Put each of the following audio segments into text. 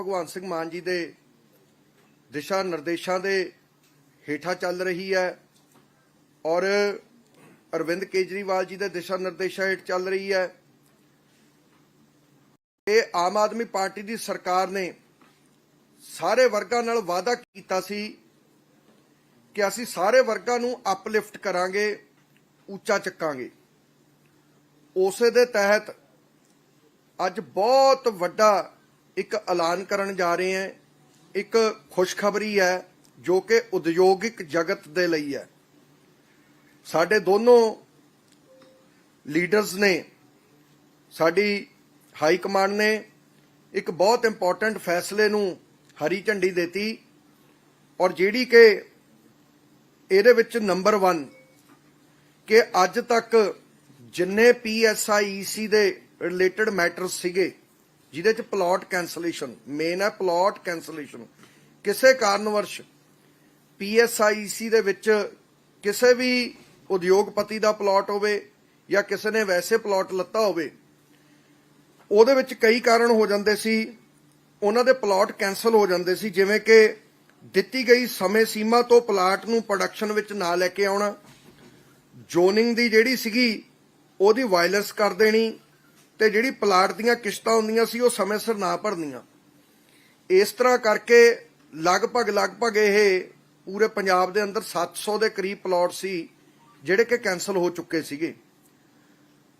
ਭਗਵੰਤ ਸਿੰਘ ਮਾਨ ਜੀ ਦੇ ਦਿਸ਼ਾ ਨਿਰਦੇਸ਼ਾਂ ਦੇ ਹੇਠਾਂ ਚੱਲ ਰਹੀ ਹੈ ਔਰ ਅਰਵਿੰਦ ਕੇਜਰੀਵਾਲ ਜੀ ਦੇ ਦਿਸ਼ਾ ਨਿਰਦੇਸ਼ਾਂ ਹੇਠ ਚੱਲ ਰਹੀ ਹੈ। ਇਹ ਆਮ ਆਦਮੀ ਪਾਰਟੀ ਦੀ ਸਰਕਾਰ ਨੇ ਸਾਰੇ ਵਰਗਾਂ ਨਾਲ ਵਾਅਦਾ ਕੀਤਾ ਸੀ ਕਿ ਅਸੀਂ ਸਾਰੇ ਵਰਗਾਂ ਨੂੰ ਅਪਲਿਫਟ ਕਰਾਂਗੇ, ਉੱਚਾ ਚੱਕਾਂਗੇ। ਉਸੇ ਦੇ ਤਹਿਤ ਅੱਜ ਬਹੁਤ ਵੱਡਾ ਇੱਕ ਐਲਾਨ ਕਰਨ ਜਾ ਰਹੇ ਹਾਂ। ਇੱਕ ਖੁਸ਼ਖਬਰੀ ਹੈ, ਜੋ ਕਿ ਉਦਯੋਗਿਕ ਜਗਤ ਦੇ ਲਈ ਹੈ। ਸਾਡੇ ਦੋਨੋਂ ਲੀਡਰਸ ਨੇ, ਸਾਡੀ ਹਾਈ ਕਮਾਂਡ ਨੇ ਇੱਕ ਬਹੁਤ ਇੰਪੋਰਟੈਂਟ ਫੈਸਲੇ ਨੂੰ ਹਰੀ ਝੰਡੀ ਦਿੱਤੀ ਔਰ ਜਿਹੜੀ ਕਿ ਇਹਦੇ ਵਿੱਚ ਨੰਬਰ 1 ਕਿ ਅੱਜ ਤੱਕ ਜਿੰਨੇ ਪੀਐਸਆਈਸੀ ਦੇ ਰਿਲੇਟਡ ਮੈਟਰਸ ਸੀਗੇ ਜਿਹਦੇ ਚ ਪਲਾਟ ਕੈਂਸਲੇਸ਼ਨ ਮੇਨ ਹੈ ਪਲਾਟ ਕੈਂਸਲੇਸ਼ਨ ਕਿਸੇ ਕਾਰਨਵਰਸ਼ ਪੀਐਸਆਈਸੀ ਦੇ ਵਿੱਚ ਕਿਸੇ ਵੀ ਉਦਯੋਗਪਤੀ ਦਾ ਪਲਾਟ ਹੋਵੇ ਜਾਂ ਕਿਸੇ ਨੇ ਵੈਸੇ ਪਲਾਟ ਲੱਤਾ ਹੋਵੇ, ਉਹਦੇ ਵਿੱਚ ਕਈ ਕਾਰਨ ਹੋ ਜਾਂਦੇ ਸੀ। ਉਹਨਾਂ ਦੇ ਪਲਾਟ ਕੈਨਸਲ ਹੋ ਜਾਂਦੇ ਸੀ, ਜਿਵੇਂ ਕਿ ਦਿੱਤੀ ਗਈ ਸਮੇਂ ਸੀਮਾ ਤੋਂ ਪਲਾਟ ਨੂੰ ਪ੍ਰੋਡਕਸ਼ਨ ਵਿੱਚ ਨਾ ਲੈ ਕੇ ਆਉਣਾ ਜ਼ੋਨਿੰਗ ਦੀ ਜਿਹੜੀ ਸੀਗੀ, ਉਹਦੀ ਵਾਇਲੈਂਸ ਕਰ ਦੇਣੀ ਤੇ ਜਿਹੜੀ ਪਲਾਟ ਦੀਆਂ ਕਿਸ਼ਤਾਂ ਹੁੰਦੀਆਂ ਸੀ, ਉਹ ਸਮੇਂ ਸਿਰ ਨਾ ਭਰਨੀਆਂ। ਇਸ ਤਰ੍ਹਾਂ ਕਰਕੇ ਲਗਭਗ ਲਗਭਗ ਇਹ ਪੂਰੇ ਪੰਜਾਬ ਦੇ ਅੰਦਰ 700 ਦੇ ਕਰੀਬ ਪਲਾਟ ਸੀ, ਜਿਹੜੇ ਕਿ ਕੈਨਸਲ ਹੋ ਚੁੱਕੇ ਸੀਗੇ।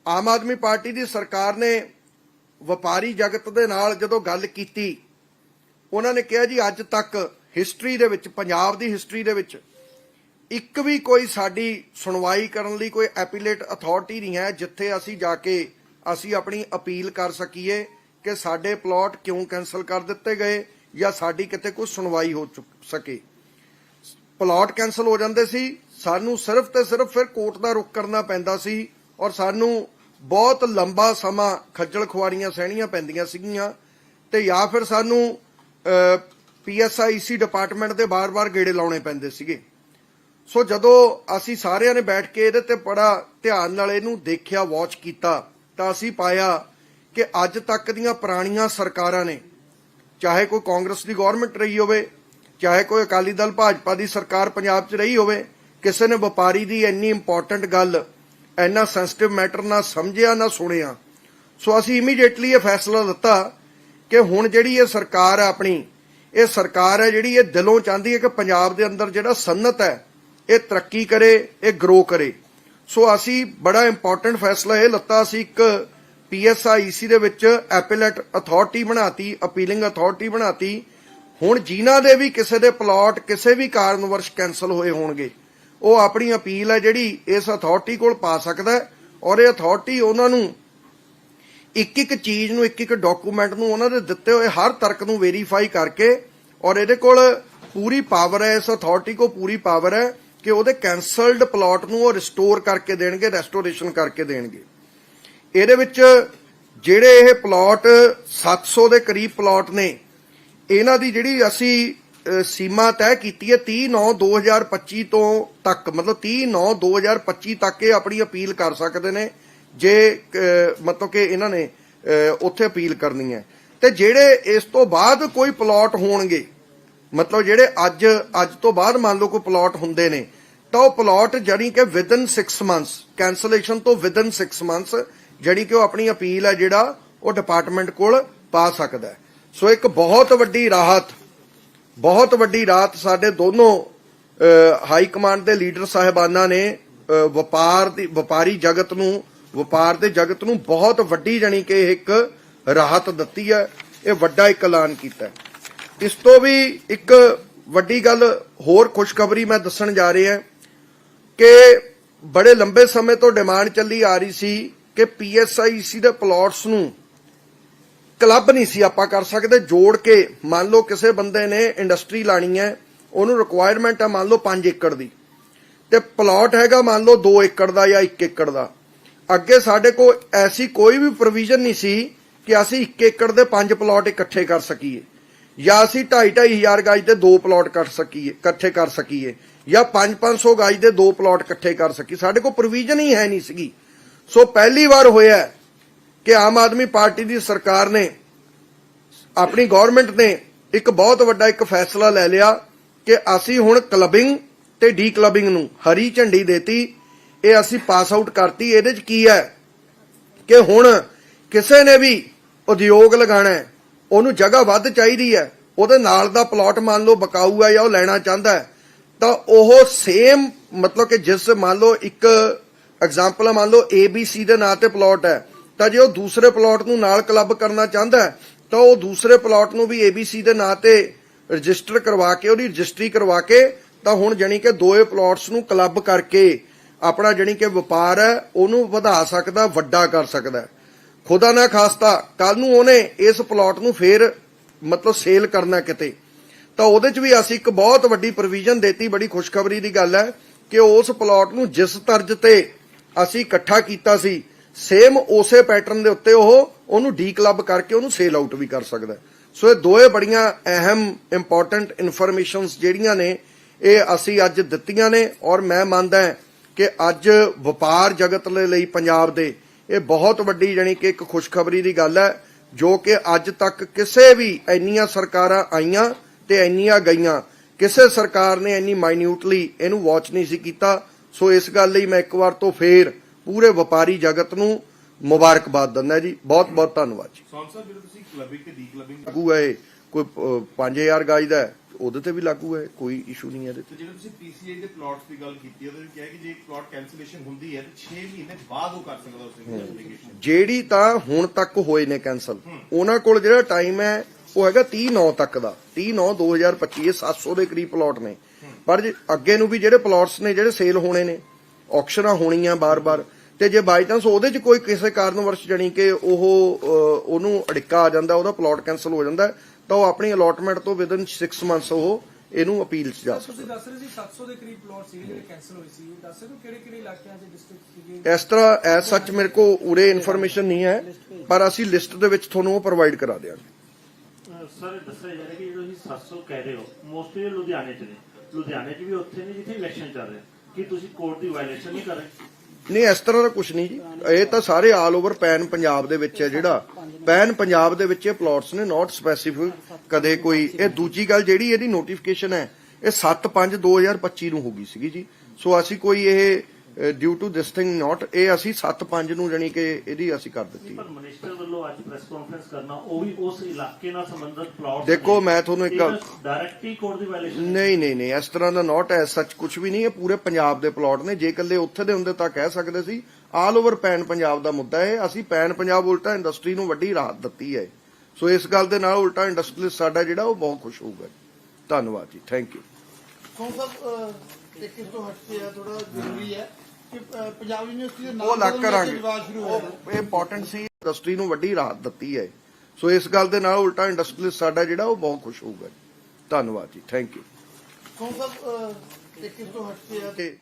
ਆਮ ਆਦਮੀ ਪਾਰਟੀ ਦੀ ਸਰਕਾਰ ਨੇ ਵਪਾਰੀ ਜਗਤ ਦੇ ਨਾਲ ਜਦੋਂ ਗੱਲ ਕੀਤੀ, ਉਹਨਾਂ ਨੇ ਕਿਹਾ ਜੀ, ਅੱਜ ਤੱਕ ਹਿਸਟਰੀ ਦੇ ਵਿੱਚ, ਪੰਜਾਬ ਦੀ ਹਿਸਟਰੀ ਦੇ ਵਿੱਚ ਇੱਕ ਵੀ ਕੋਈ ਸਾਡੀ ਸੁਣਵਾਈ ਕਰਨ ਲਈ ਕੋਈ ਐਪੀਲੇਟ ਅਥਾਰਟੀ ਨਹੀਂ ਹੈ, ਜਿੱਥੇ ਅਸੀਂ ਜਾ ਕੇ ਅਸੀਂ ਆਪਣੀ ਅਪੀਲ ਕਰ ਸਕੀਏ ਕਿ ਸਾਡੇ ਪਲਾਟ ਕਿਉਂ ਕੈਨਸਲ ਕਰ ਦਿੱਤੇ ਗਏ ਜਾਂ ਸਾਡੀ ਕਿਤੇ ਕੋਈ ਸੁਣਵਾਈ ਹੋ ਚੁੱਕ ਸਕੇ। ਪਲਾਟ ਕੈਨਸਲ ਹੋ ਜਾਂਦੇ ਸੀ, ਸਾਨੂੰ ਸਿਰਫ ਤੇ ਸਿਰਫ ਫਿਰ ਕੋਰਟ ਦਾ ਰੁਖ ਕਰਨਾ ਪੈਂਦਾ ਸੀ ਔਰ ਸਾਨੂੰ ਬਹੁਤ ਲੰਬਾ ਸਮਾਂ ਖੱਜਲ ਖੁਆਰੀਆਂ ਸਹਿਣੀਆਂ ਪੈਂਦੀਆਂ ਸੀਗੀਆਂ ਤੇ ਜਾਂ ਫਿਰ ਸਾਨੂੰ ਪੀਐਸਆਈਸੀ ਡਿਪਾਰਟਮੈਂਟ ਦੇ ਬਾਰ-ਬਾਰ ਗੇੜੇ ਲਾਉਣੇ ਪੈਂਦੇ ਸੀਗੇ। ਸੋ ਜਦੋਂ ਅਸੀਂ ਸਾਰਿਆਂ ਨੇ ਬੈਠ ਕੇ ਇਹਦੇ ਤੇ ਬੜਾ ਧਿਆਨ ਨਾਲ ਇਹਨੂੰ ਦੇਖਿਆ, ਵਾਚ ਕੀਤਾ ਤਾਂ ਅਸੀਂ ਪਾਇਆ ਕਿ ਅੱਜ ਤੱਕ ਦੀਆਂ ਪੁਰਾਣੀਆਂ ਸਰਕਾਰਾਂ ਨੇ, ਚਾਹੇ ਕੋਈ ਕਾਂਗਰਸ ਦੀ ਗਵਰਨਮੈਂਟ ਰਹੀ ਹੋਵੇ, ਚਾਹੇ ਕੋਈ ਅਕਾਲੀ ਦਲ ਭਾਜਪਾ ਦੀ ਸਰਕਾਰ ਪੰਜਾਬ 'ਚ ਰਹੀ ਹੋਵੇ, ਕਿਸੇ ਨੇ ਵਪਾਰੀ ਦੀ ਇੰਨੀ ਇੰਪੋਰਟੈਂਟ ਗੱਲ, ਇੰਨਾ ਸੈਂਸਿਟਿਵ ਮੈਟਰ ਨਾ ਸਮਝਿਆ, ਨਾ ਸੁਣਿਆ। ਸੋ ਅਸੀਂ ਇਮੀਡੀਏਟਲੀ ਇਹ ਫੈਸਲਾ ਲਿੱਤਾ ਕਿ ਹੁਣ ਜਿਹੜੀ ਇਹ ਸਰਕਾਰ ਹੈ ਆਪਣੀ, ਇਹ ਸਰਕਾਰ ਹੈ ਜਿਹੜੀ ਇਹ ਦਿਲੋਂ ਚਾਹੁੰਦੀ ਹੈ ਕਿ ਪੰਜਾਬ ਦੇ ਅੰਦਰ ਜਿਹੜਾ ਸਨਅਤ ਹੈ, ਇਹ ਤਰੱਕੀ ਕਰੇ, ਇਹ ਗਰੋ ਕਰੇ। ਸੋ ਅਸੀਂ ਬੜਾ ਇੰਪੋਰਟੈਂਟ ਫੈਸਲਾ ਇਹ ਲੱਤਾ ਸੀ ਇੱਕ ਪੀਐਸਆਈਸੀ ਦੇ ਵਿੱਚ ਐਪੀਲੇਟ ਅਥਾਰਟੀ ਬਣਾਤੀ ਅਪੀਲਿੰਗ ਅਥਾਰਟੀ ਬਣਾਤੀ। ਹੁਣ ਜਿਨ੍ਹਾਂ ਦੇ ਵੀ ਕਿਸੇ ਦੇ ਪਲਾਟ ਕਿਸੇ ਵੀ ਕਾਰਨ ਵਰਸ਼ ਕੈਨਸਲ ਹੋਏ ਹੋਣਗੇ। ਉਹ ਆਪਣੀ ਅਪੀਲ ਹੈ ਜਿਹੜੀ ਇਸ ਅਥਾਰਟੀ ਕੋਲ ਪਾ ਸਕਦਾ ਹੈ ਔਰ ਇਹ ਅਥਾਰਟੀ ਉਹਨਾਂ ਨੂੰ ਇੱਕ ਇੱਕ ਚੀਜ਼ ਨੂੰ, ਇੱਕ ਇੱਕ ਡਾਕੂਮੈਂਟ ਨੂੰ ਉਹਨਾਂ ਦੇ ਦਿੱਤੇ ਹੋਏ ਹਰ ਤਰਕ ਨੂੰ ਵੈਰੀਫਾਈ ਕਰਕੇ ਔਰ ਇਹਦੇ ਕੋਲ ਪੂਰੀ ਪਾਵਰ ਹੈ, ਇਸ ਅਥਾਰਟੀ ਕੋ ਪੂਰੀ ਪਾਵਰ ਹੈ। ਕਿ ਉਹਦੇ ਕੈਨਸਲਡ ਪਲਾਟ ਨੂੰ ਉਹ ਰਿਸਟੋਰ ਕਰਕੇ ਦੇਣਗੇ ਰੈਸਟੋਰੇਸ਼ਨ ਕਰਕੇ ਦੇਣਗੇ। ਇਹਦੇ ਵਿੱਚ ਜਿਹੜੇ ਇਹ ਪਲਾਟ 700 ਦੇ ਕਰੀਬ ਪਲਾਟ ਨੇ, ਇਹਨਾਂ ਦੀ ਜਿਹੜੀ ਅਸੀਂ ਸੀਮਾ ਤੈਅ ਕੀਤੀ ਹੈ 30 9 2025 ਤੋਂ ਤੱਕ, ਮਤਲਬ 30 9 2025 ਤੱਕ ਇਹ ਆਪਣੀ ਅਪੀਲ ਕਰ ਸਕਦੇ ਨੇ, ਜੇ ਮਤਲਬ ਕਿ ਇਹਨਾਂ ਨੇ ਉੱਥੇ ਅਪੀਲ ਕਰਨੀ ਹੈ। ਤੇ ਜਿਹੜੇ ਇਸ ਤੋਂ ਬਾਅਦ ਕੋਈ ਪਲਾਟ ਹੋਣਗੇ ਮਤਲਬ ਜਿਹੜੇ ਅੱਜ ਅੱਜ ਤੋਂ ਬਾਅਦ ਮੰਨ ਲਓ ਕੋਈ ਪਲਾਟ ਹੁੰਦੇ ਨੇ, ਤਾਂ ਉਹ ਪਲਾਟ ਜਾਨੀ ਕਿ ਵਿਦਨ 6 ਮੰਥਸ ਕੈਂਸਲੇਸ਼ਨ ਤੋਂ ਵਿਦਨ 6 ਮੰਥਸ ਜਿਹੜੀ ਕਿ ਉਹ ਆਪਣੀ ਅਪੀਲ ਹੈ ਜਿਹੜਾ ਉਹ ਡਿਪਾਰਟਮੈਂਟ ਕੋਲ ਪਾ ਸਕਦਾ ਸੋ ਇੱਕ ਬਹੁਤ ਵੱਡੀ ਰਾਹਤ, ਬਹੁਤ ਵੱਡੀ ਰਾਹਤ ਸਾਡੇ ਦੋਨੋਂ ਹਾਈ ਕਮਾਂਡ ਦੇ ਲੀਡਰ ਸਾਹਿਬਾਨਾਂ ਨੇ ਵਪਾਰ ਦੀ, ਵਪਾਰੀ ਜਗਤ ਨੂੰ, ਵਪਾਰ ਦੇ ਜਗਤ ਨੂੰ ਬਹੁਤ ਵੱਡੀ ਜਾਨੀ ਕਿ ਇੱਕ ਰਾਹਤ ਦਿੱਤੀ ਹੈ, ਇਹ ਵੱਡਾ ਇੱਕ ਐਲਾਨ ਕੀਤਾ ਹੈ। ਇਸ ਤੋਂ ਵੀ ਇੱਕ ਵੱਡੀ ਗੱਲ ਹੋਰ ਖੁਸ਼ਖਬਰੀ ਮੈਂ ਦੱਸਣ ਜਾ ਰਿਹਾ ਕਿ ਬੜੇ ਲੰਬੇ ਸਮੇਂ ਤੋਂ ਡਿਮਾਂਡ ਚੱਲੀ ਆ ਰਹੀ ਸੀ ਕਿ ਪੀਐਸਆਈਸੀ ਦੇ ਪਲਾਟਸ ਨੂੰ ਕਲੱਬ ਨਹੀਂ ਸੀ ਆਪਾਂ ਕਰ ਸਕਦੇ, ਜੋੜ ਕੇ ਮੰਨ ਲਓ ਕਿਸੇ ਬੰਦੇ ਨੇ ਇੰਡਸਟਰੀ ਲਾਣੀ ਹੈ, ਉਹਨੂੰ ਰਿਕੁਆਇਰਮੈਂਟ ਹੈ ਮੰਨ ਲਓ 5 ਏਕੜ ਦੀ। ਤੇ ਪਲਾਟ ਹੈਗਾ ਮੰਨ ਲਓ 2 ਏਕੜ ਦਾ ਜਾਂ 1 ਏਕੜ ਦਾ। ਅੱਗੇ ਸਾਡੇ ਕੋਲ ਐਸੀ ਕੋਈ ਵੀ ਪ੍ਰੋਵੀਜ਼ਨ ਨਹੀਂ ਸੀ ਕਿ ਅਸੀਂ 1 ਏਕੜ ਦੇ 5 ਪਲਾਟ ਇਕੱਠੇ ਕਰ ਸਕੀਏ। ਜਾਂ ਅਸੀਂ 2.5 ਹਜ਼ਾਰ ਗਾਜ ਦੇ ਦੋ ਪਲਾਟ ਕੱਟ ਸਕੀਏ, ਇਕੱਠੇ ਕਰ ਸਕੀਏ, ਜਾਂ 5-500 ਗਾਜ ਦੇ ਦੋ ਪਲਾਟ ਇਕੱਠੇ ਕਰ ਸਕੀਏ। ਸਾਡੇ ਕੋਲ ਪ੍ਰੋਵੀਜ਼ਨ ਹੀ ਹੈ ਨਹੀਂ ਸੀਗੀ। ਸੋ ਪਹਿਲੀ ਵਾਰ ਹੋਇਆ ਕਿ ਆਮ ਆਦਮੀ ਪਾਰਟੀ ਦੀ ਸਰਕਾਰ ਨੇ, ਆਪਣੀ ਗਵਰਨਮੈਂਟ ਨੇ ਇੱਕ ਬਹੁਤ ਵੱਡਾ ਇੱਕ ਫੈਸਲਾ ਲੈ ਲਿਆ ਕਿ ਅਸੀਂ ਹੁਣ ਕਲੱਬਿੰਗ ਤੇ ਡੀ ਕਲੱਬਿੰਗ ਨੂੰ ਹਰੀ ਝੰਡੀ ਦੇਤੀ, ਇਹ ਅਸੀਂ ਪਾਸ ਆਊਟ ਕਰਤੀ। ਇਹਦੇ ਚ ਕੀ ਹੈ ਕਿ ਹੁਣ ਕਿਸੇ ਨੇ ਵੀ ਉਦਯੋਗ ਲਗਾਣਾ ਹੈ ਉਹਨੂੰ ਜਗ੍ਹਾ ਵੱਧ ਚਾਹੀਦੀ ਹੈ। ਉਹਦੇ ਨਾਲ ਦਾ ਪਲਾਟ ਮੰਨ ਲਓ ਬਕਾਊ ਹੈ ਜਾਂ ਉਹ ਲੈਣਾ ਚਾਹੁੰਦਾ ਹੈ। ਤਾਂ ਉਹ ਸੇਮ ਮਤਲਬ ਕਿ ਜਿਸ ਮੰਨ ਲਓ ਇੱਕ ਐਗਜ਼ਾਮਪਲ ਮੰਨ ਲਓ ABC ਦੇ ਨਾਂ ਤੇ ਪਲਾਟ ਹੈ। ਤਾਂ ਜੇ ਉਹ ਦੂਸਰੇ ਪਲਾਟ ਨੂੰ ਨਾਲ ਕਲੱਬ ਕਰਨਾ ਚਾਹੁੰਦਾ ਹੈ, ਤਾਂ ਉਹ ਦੂਸਰੇ ਪਲਾਟ ਨੂੰ ਵੀ ABC ਦੇ ਨਾਂ ਤੇ ਰਜਿਸਟਰ ਕਰਵਾ ਕੇ, ਉਹਦੀ ਰਜਿਸਟਰੀ ਕਰਵਾ ਕੇ, ਤਾਂ ਹੁਣ ਜਾਣੀ ਕਿ ਦੋਏ ਪਲਾਟਸ ਨੂੰ ਕਲੱਬ ਕਰਕੇ ਆਪਣਾ ਜਾਣੀ ਕਿ ਵਪਾਰ ਹੈ, ਉਹਨੂੰ ਵਧਾ ਸਕਦਾ, ਵੱਡਾ ਕਰ ਸਕਦਾ ਖੁਦਾ ਨਾ ਖਾਸਤਾ ਕੱਲ ਨੂੰ ਉਹਨੇ ਇਸ ਪਲਾਟ ਨੂੰ ਫੇਰ ਮਤਲਬ ਸੇਲ ਕਰਨਾ ਕਿਤੇ। ਤਾਂ ਉਹਦੇ 'ਚ ਵੀ ਅਸੀਂ ਇੱਕ ਬਹੁਤ ਵੱਡੀ ਪ੍ਰੋਵੀਜ਼ਨ ਦੇਤੀ, ਬੜੀ ਖੁਸ਼ਖਬਰੀ ਦੀ ਗੱਲ ਹੈ ਕਿ ਉਸ ਪਲਾਟ ਨੂੰ ਜਿਸ ਤਰਜ ਤੇ ਅਸੀਂ ਇਕੱਠਾ ਕੀਤਾ ਸੀ ਸੇਮ ਉਸੇ ਪੈਟਰਨ ਦੇ ਉੱਤੇ ਉਹ ਉਹਨੂੰ ਡੀ ਕਲੱਬ ਕਰਕੇ ਉਹਨੂੰ ਸੇਲ ਆਊਟ ਵੀ ਕਰ ਸਕਦਾ ਸੋ ਇਹ ਦੋਏ ਬੜੀਆਂ ਅਹਿਮ ਇੰਪੋਰਟੈਂਟ ਇਨਫੋਰਮੇਸ਼ਨਸ ਜਿਹੜੀਆਂ ਨੇ, ਇਹ ਅਸੀਂ ਅੱਜ ਦਿੱਤੀਆਂ ਨੇ ਔਰ ਮੈਂ ਮੰਨਦਾ ਕਿ ਅੱਜ ਵਪਾਰ ਜਗਤ ਦੇ ਲਈ ਪੰਜਾਬ ਦੇ ਇਹ ਬਹੁਤ ਵੱਡੀ ਜਾਣੀ ਕਿ ਇੱਕ ਖੁਸ਼ਖਬਰੀ ਦੀ ਗੱਲ ਹੈ ਜੋ ਕਿ ਅੱਜ ਤੱਕ ਕਿਸੇ ਵੀ ਇੰਨੀਆਂ ਸਰਕਾਰਾਂ ਆਈਆਂ ਤੇ ਇੰਨੀਆਂ ਗਈਆਂ। ਕਿਸੇ ਸਰਕਾਰ ਨੇ ਇੰਨੀ ਮਾਈਨਿਊਟਲੀ ਇਹਨੂੰ ਵਾਚ ਨਹੀਂ ਸੀ ਕੀਤਾ। ਸੋ ਇਸ ਗੱਲ ਲਈ ਮੈਂ ਇੱਕ ਵਾਰ ਤੋਂ ਫੇਰ ਪੂਰੇ ਵਪਾਰੀ ਜਗਤ ਨੂੰ ਮੁਬਾਰਕਬਾਦ ਦਿੰਦਾ ਜੀ। ਬਹੁਤ ਬਹੁਤ ਧੰਨਵਾਦ ਜੀ। ਸਾਹਿਬ ਜਦੋਂ ਤੁਸੀਂ ਕਲੱਬਿੰਗ ਤੇ ਡੀ ਕਲੱਬਿੰਗ ਕੋਈ ਅਹ, 5000 ਗਾਜ ਦਾ ਹੈ, ਉਹਦੇ ਤੇ ਵੀ ਲਾਗੂ ਹੈ ਕੋਈ ਇਸ਼ੂ ਨਹੀਂ ਹੈ ਇਹਦੇ ਤੇ। ਜਦੋਂ ਤੁਸੀਂ ਪੀਸੀਆਈ ਦੇ ਪਲਾਟਸ ਦੀ ਗੱਲ ਕੀਤੀ ਉਹਦੇ ਵਿੱਚ ਕਿਹਾ ਕਿ ਜੇ ਪਲਾਟ ਕੈਂਸਲੇਸ਼ਨ ਹੁੰਦੀ ਹੈ ਤਾਂ 6 ਮਹੀਨੇ ਬਾਅਦ ਉਹ ਕਰ ਸਕਦਾ ਉਸ ਦੀ ਐਪਲੀਕੇਸ਼ਨ ਜਿਹੜੀ ਤਾਂ ਹੁਣ ਤੱਕ ਹੋਏ ਨੇ ਕੈਨਸਲ ਉਹਨਾਂ ਕੋਲ ਜਿਹੜਾ ਟਾਈਮ ਹੈ ਉਹ ਹੈਗਾ 30 9 ਤੱਕ ਦਾ। 30 9 2025 ਇਹ 700 ਦੇ ਕਰੀਬ ਪਲਾਟ ਨੇ। ਪਰ ਜੇ ਅੱਗੇ ਨੂੰ ਵੀ ਜਿਹੜੇ ਪਲਾਟਸ ਨੇ ਜਿਹੜੇ ਸੇਲ ਹੋਣੇ ਨੇ ਆਕਸ਼ਨਾਂ ਹੋਣੀਆਂ ਬਾਰ-ਬਾਰ ਤੇ ਜੇ ਬਾਈ ਚਾਂਸ ਉਹਦੇ 'ਚ ਕੋਈ ਕਿਸੇ ਕਾਰਨਵਰਸ਼ ਜਣੀ ਕਿ ਉਹ ਉਹਨੂੰ ਅੜਿੱਕਾ ਆ ਜਾਂਦਾ ਉਹਦਾ ਪਲਾਟ ਕੈਨਸਲ ਹੋ ਜਾਂਦਾ ਤਾਂ ਉਹ ਆਪਣੀ ਅਲੋਟਮੈਂਟ ਤੋਂ ਵਿਦਨ 6 ਮੰਥਸ ਉਹ ਇਹਨੂੰ ਅਪੀਲ 'ਚ ਜਾ ਸਕਦਾ। ਤੁਸੀਂ ਦੱਸ ਰਹੇ ਸੀ 700 ਦੇ ਕਰੀਬ ਪਲਾਟ ਸੀਗੇ ਜਿਹੜੇ ਕੈਨਸਲ ਹੋਏ ਸੀ। ਦੱਸ ਸਕਦੇ ਹੋ ਕਿਹੜੇ ਕਿਹੜੇ ਇਲਾਕਿਆਂ 'ਚ ਡਿਸਟ੍ਰਿਕਟ ਸੀਗੇ? ਇਸ ਤਰ੍ਹਾਂ ਐਸ ਸੱਚ ਮੇਰੇ ਕੋ ਉਰੇ ਇਨਫੋਰਮੇਸ਼ਨ ਨਹੀਂ ਹੈ ਪਰ ਅਸੀਂ ਲਿਸਟ ਦੇ ਵਿੱਚ ਤੁਹਾਨੂੰ ਉਹ ਪ੍ਰੋਵਾਈਡ ਕਰਾ ਦਿਆਂਗੇ। ਸਰ ਦੱਸਿਆ ਜਾ ਰਿਹਾ ਕਿ ਜਦੋਂ ਤੁਸੀਂ 700 ਕਹਿ ਰਹੇ ਹੋ ਮੋਸਟਲੀ ਲੁਧਿਆਣੇ ਚ ਨੇ। ਲੁਧਿਆਣੇ ਚ ਵੀ ਉੱਥੇ ਨਹੀਂ ਜਿੱਥੇ ਇਲੈਕਸ਼ਨ ਚੱਲ ਰਿਹਾ। ਕੀ ਤੁਸੀਂ ਕੋਰਟ ਦੀ ਵਾਇਲੇਸ਼ਨ ਨਹੀਂ ਕਰ ਰਹੇ? ਨਹੀਂ, ਇਸ ਤਰ੍ਹਾਂ ਦਾ ਕੁਝ ਨਹੀਂ ਜੀ। ਇਹ ਤਾਂ ਸਾਰੇ ਆਲ ਓਵਰ ਪੈਨ ਪੰਜਾਬ ਦੇ ਵਿੱਚ ਹੈ ਜਿਹੜਾ। ਪੈਨ ਪੰਜਾਬ ਦੇ ਵਿੱਚ ਇਹ ਪਲਾਟਸ ਨੇ ਨਾਟ ਸਪੈਸੀਫਿਕ ਕਦੇ ਕੋਈ। ਇਹ ਦੂਜੀ ਗੱਲ ਜਿਹੜੀ, ਇਹਦੀ ਨੋਟੀਫਿਕੇਸ਼ਨ ਹੈ, ਇਹ 7/5/2025 ਨੂੰ ਹੋ ਗਈ ਸੀਗੀ ਜੀ। ਸੋ ਅਸੀਂ ਕੋਈ ਇਹ due to this thing not ਇਹ ਅਸੀਂ 7/5 ਨੂੰ ਜਾਣੀ ਕਿ ਇਹਦੀ ਅਸੀਂ ਕਰ ਦਿੱਤੀ। ਪਰ ਮਿਨਿਸਟਰ ਵੱਲੋਂ ਅੱਜ ਪ੍ਰੈਸ ਕਾਨਫਰੰਸ ਕਰਨਾ ਉਹ ਵੀ ਉਸ ਇਲਾਕੇ ਨਾਲ ਸੰਬੰਧਿਤ ਪਲਾਟ ਦੇਖੋ, ਮੈਂ ਤੁਹਾਨੂੰ ਇੱਕ ਡਾਇਰੈਕਟਲੀ ਕੋਰਟ ਦੀ ਵਾਇਲੇਸ਼ਨ ਨਹੀਂ ਨਹੀਂ ਨਹੀਂ ਇਸ ਤਰ੍ਹਾਂ ਦਾ ਨਾਟ ਐ ਸੱਚ ਕੁਝ ਵੀ ਨਹੀਂ ਇਹ ਪੂਰੇ ਪੰਜਾਬ ਦੇ ਪਲਾਟ ਨੇ। ਜੇ ਇਕੱਲੇ ਉੱਥੇ ਦੇ ਹੁੰਦੇ ਤਾਂ ਕਹਿ ਸਕਦੇ ਸੀ ਆਲ ਓਵਰ ਪੈਨ ਪੰਜਾਬ ਦਾ ਮੁੱਦਾ ਹੈ ਅਸੀਂ ਪੈਨ ਪੰਜਾਬ ਉਲਟਾ ਇੰਡਸਟਰੀ ਨੂੰ ਵੱਡੀ ਰਾਹਤ ਦਿੱਤੀ ਹੈ। ਸੋ ਇਸ ਗੱਲ ਦੇ ਨਾਲ ਉਲਟਾ ਇੰਡਸਟਰੀਅਲਿਸਟ ਸਾਡਾ ਜਿਹੜਾ ਉਹ ਬਹੁਤ ਖੁਸ਼ ਹੋਊਗਾ। ਧੰਨਵਾਦ ਜੀ ਥੈਂਕ ਯੂ ਕੌਣ ਸਾਹਿਬ ਇੱਕ ਇਸ ਤੋਂ ਹਟ ਕੇ ਆ ਥੋੜਾ ਜ਼ਰੂਰੀ ਹੈ ਕਿ ਅ, ਪੰਜਾਬ ਯੂਨੀਵਰਸਿਟੀ ਦੇ ਉਹ ਲੱਗ ਬਦਲਣ ਦਾ ਕਰਾਂਗੇ। ਰਿਵਾਜ ਸ਼ੁਰੂ ਹੋਇਆ। ਹੈ। ਉਹ ਇੰਪੋਰਟੈਂਟ ਸੀ ਇੰਡਸਟਰੀ ਨੂੰ ਵੱਡੀ ਰਾਹਤ ਦਿੱਤੀ ਹੈ। ਸੋ ਇਸ ਗੱਲ ਦੇ ਨਾਲ ਉਲਟਾ ਇੰਡਸਟਰੀਅਲਿਸਟ ਸਾਡਾ ਜਿਹੜਾ ਉਹ ਬਹੁਤ ਖੁਸ਼ ਹੋਊਗਾ ਧੰਨਵਾਦ ਜੀ ਥੈਂਕ ਯੂ ਕੌਣ ਸਾਹਿਬ ਅ, ਇੱਕ ਇਸ ਤੋਂ ਹਟ ਕੇ ਆ? ਤੇ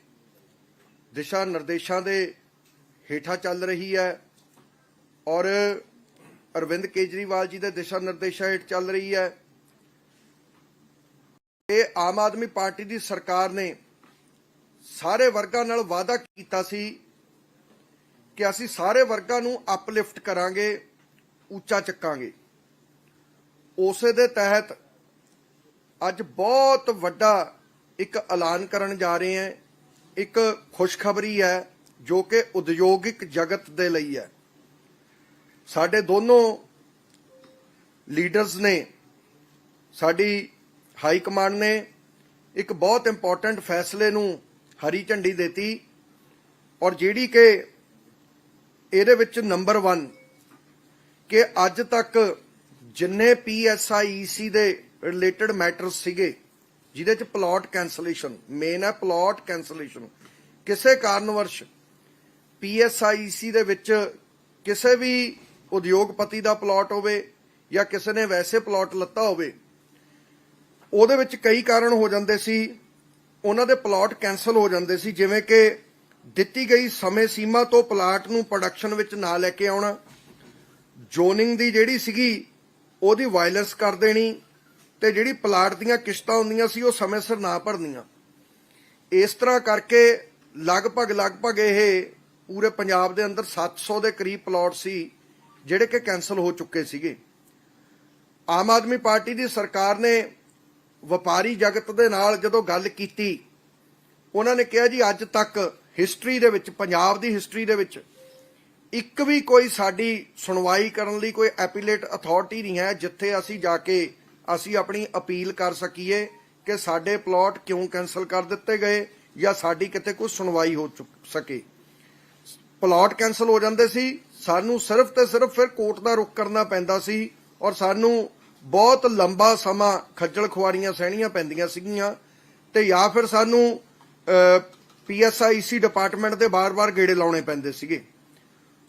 ਦਿਸ਼ਾ ਨਿਰਦੇਸ਼ਾਂ ਦੇ ਹੇਠਾਂ ਚੱਲ ਰਹੀ ਹੈ ਔਰ ਅਰਵਿੰਦ ਕੇਜਰੀਵਾਲ ਜੀ ਦੇ ਦਿਸ਼ਾ ਨਿਰਦੇਸ਼ਾਂ ਹੇਠ ਚੱਲ ਰਹੀ ਹੈ। ਇਹ ਆਮ ਆਦਮੀ ਪਾਰਟੀ ਦੀ ਸਰਕਾਰ ਨੇ ਸਾਰੇ ਵਰਗਾਂ ਨਾਲ ਵਾਅਦਾ ਕੀਤਾ ਸੀ ਕਿ ਅਸੀਂ ਸਾਰੇ ਵਰਗਾਂ ਨੂੰ ਅਪਲਿਫਟ ਕਰਾਂਗੇ, ਉੱਚਾ ਚੱਕਾਂਗੇ। ਉਸੇ ਦੇ ਤਹਿਤ ਅੱਜ ਬਹੁਤ ਵੱਡਾ ਇੱਕ ਐਲਾਨ ਕਰਨ ਜਾ ਰਹੇ ਹਾਂ। ਇੱਕ ਖੁਸ਼ਖਬਰੀ ਹੈ ਜੋ ਕਿ ਉਦਯੋਗਿਕ ਜਗਤ ਦੇ ਲਈ ਹੈ। ਸਾਡੇ ਦੋਨੋਂ ਲੀਡਰਸ ਨੇ, ਸਾਡੀ ਹਾਈ ਕਮਾਂਡ ਨੇ ਇੱਕ ਬਹੁਤ ਇੰਪੋਰਟੈਂਟ ਫੈਸਲੇ ਨੂੰ ਹਰੀ ਝੰਡੀ ਦਿੱਤੀ ਔਰ ਜਿਹੜੀ ਕਿ ਇਹਦੇ ਵਿੱਚ ਨੰਬਰ 1 ਕਿ ਅੱਜ ਤੱਕ ਜਿੰਨੇ ਪੀਐਸਆਈਸੀ ਦੇ ਰਿਲੇਟਡ ਮੈਟਰਸ ਸੀਗੇ, ਜਿਹਦੇ ਚ ਪਲਾਟ ਕੈਂਸਲੇਸ਼ਨ ਮੇਨ ਹੈ ਪਲਾਟ ਕੈਂਸਲੇਸ਼ਨ ਕਿਸੇ ਕਾਰਨਵਰਸ਼ ਪੀਐਸਆਈਸੀ ਦੇ ਵਿੱਚ ਕਿਸੇ ਵੀ ਉਦਯੋਗਪਤੀ ਦਾ ਪਲਾਟ ਹੋਵੇ ਜਾਂ ਕਿਸੇ ਨੇ ਵੈਸੇ ਪਲਾਟ ਲੱਤਾ ਹੋਵੇ, ਉਹਦੇ ਵਿੱਚ ਕਈ ਕਾਰਨ ਹੋ ਜਾਂਦੇ ਸੀ। ਉਹਨਾਂ ਦੇ ਪਲਾਟ ਕੈਨਸਲ ਹੋ ਜਾਂਦੇ ਸੀ, ਜਿਵੇਂ ਕਿ ਦਿੱਤੀ ਗਈ ਸਮੇਂ ਸੀਮਾ ਤੋਂ ਪਲਾਟ ਨੂੰ ਪ੍ਰੋਡਕਸ਼ਨ ਵਿੱਚ ਨਾ ਲੈ ਕੇ ਆਉਣਾ ਜ਼ੋਨਿੰਗ ਦੀ ਜਿਹੜੀ ਸੀਗੀ, ਉਹਦੀ ਵਾਇਲੈਂਸ ਕਰ ਦੇਣੀ, ਤੇ ਜਿਹੜੀ ਪਲਾਟ ਦੀਆਂ ਕਿਸ਼ਤਾਂ ਹੁੰਦੀਆਂ ਸੀ, ਉਹ ਸਮੇਂ ਸਿਰ ਨਾ ਭਰਨੀਆਂ। ਇਸ ਤਰ੍ਹਾਂ ਕਰਕੇ ਲਗਭਗ ਲਗਭਗ ਇਹ ਪੂਰੇ ਪੰਜਾਬ ਦੇ ਅੰਦਰ 700 ਦੇ ਕਰੀਬ ਪਲਾਟ ਸੀ, ਜਿਹੜੇ ਕਿ ਕੈਨਸਲ ਹੋ ਚੁੱਕੇ ਸੀਗੇ। ਆਮ ਆਦਮੀ ਪਾਰਟੀ ਦੀ ਸਰਕਾਰ ਨੇ ਵਪਾਰੀ ਜਗਤ ਦੇ ਨਾਲ ਜਦੋਂ ਗੱਲ ਕੀਤੀ, ਉਹਨਾਂ ਨੇ ਕਿਹਾ ਜੀ, ਅੱਜ ਤੱਕ ਹਿਸਟਰੀ ਦੇ ਵਿੱਚ, ਪੰਜਾਬ ਦੀ ਹਿਸਟਰੀ ਦੇ ਵਿੱਚ ਇੱਕ ਵੀ ਕੋਈ ਸਾਡੀ ਸੁਣਵਾਈ ਕਰਨ ਲਈ ਕੋਈ ਐਪੀਲੇਟ ਅਥਾਰਟੀ ਨਹੀਂ ਹੈ, ਜਿੱਥੇ ਅਸੀਂ ਜਾ ਕੇ ਅਸੀਂ ਆਪਣੀ ਅਪੀਲ ਕਰ ਸਕੀਏ ਕਿ ਸਾਡੇ ਪਲਾਟ ਕਿਉਂ ਕੈਨਸਲ ਕਰ ਦਿੱਤੇ ਗਏ ਜਾਂ ਸਾਡੀ ਕਿਤੇ ਕੋਈ ਸੁਣਵਾਈ ਹੋ ਚੁੱਕ ਸਕੇ। ਪਲਾਟ ਕੈਨਸਲ ਹੋ ਜਾਂਦੇ ਸੀ, ਸਾਨੂੰ ਸਿਰਫ ਤੇ ਸਿਰਫ ਫਿਰ ਕੋਰਟ ਦਾ ਰੁਖ ਕਰਨਾ ਪੈਂਦਾ ਸੀ ਔਰ ਸਾਨੂੰ ਬਹੁਤ ਲੰਬਾ ਸਮਾਂ ਖੱਜਲ ਖੁਆਰੀਆਂ ਸਹਿਣੀਆਂ ਪੈਂਦੀਆਂ ਸੀਗੀਆਂ ਤੇ ਜਾਂ ਫਿਰ ਸਾਨੂੰ ਪੀਐਸਆਈਸੀ ਡਿਪਾਰਟਮੈਂਟ ਦੇ ਬਾਰ-ਬਾਰ ਗੇੜੇ ਲਾਉਣੇ ਪੈਂਦੇ ਸੀਗੇ।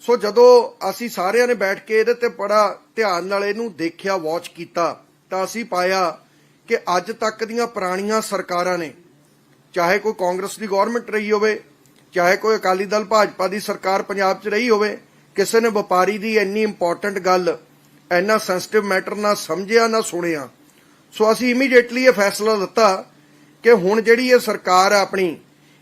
ਸੋ ਜਦੋਂ ਅਸੀਂ ਸਾਰਿਆਂ ਨੇ ਬੈਠ ਕੇ ਇਹਦੇ ਤੇ ਬੜਾ ਧਿਆਨ ਨਾਲ ਇਹਨੂੰ ਦੇਖਿਆ ਵਾਚ ਕੀਤਾ, ਤਾਂ ਅਸੀਂ ਪਾਇਆ ਕਿ ਅੱਜ ਤੱਕ ਦੀਆਂ ਪੁਰਾਣੀਆਂ ਸਰਕਾਰਾਂ ਨੇ, ਚਾਹੇ ਕੋਈ ਕਾਂਗਰਸ ਦੀ ਗਵਰਨਮੈਂਟ ਰਹੀ ਹੋਵੇ, ਚਾਹੇ ਕੋਈ ਅਕਾਲੀ ਦਲ, ਭਾਜਪਾ ਦੀ ਸਰਕਾਰ ਪੰਜਾਬ 'ਚ ਰਹੀ ਹੋਵੇ, ਕਿਸੇ ਨੇ ਵਪਾਰੀ ਦੀ ਇੰਨੀ ਇੰਪੋਰਟੈਂਟ ਗੱਲ ਇੰਨਾ ਸੈਂਸਿਟਿਵ ਮੈਟਰ ਨਾ ਸਮਝਿਆ, ਨਾ ਸੁਣਿਆ। ਸੋ ਅਸੀਂ ਇਮੀਡੀਏਟਲੀ ਇਹ ਫੈਸਲਾ ਲਿੱਤਾ ਕਿ ਹੁਣ ਜਿਹੜੀ ਇਹ ਸਰਕਾਰ ਹੈ ਆਪਣੀ,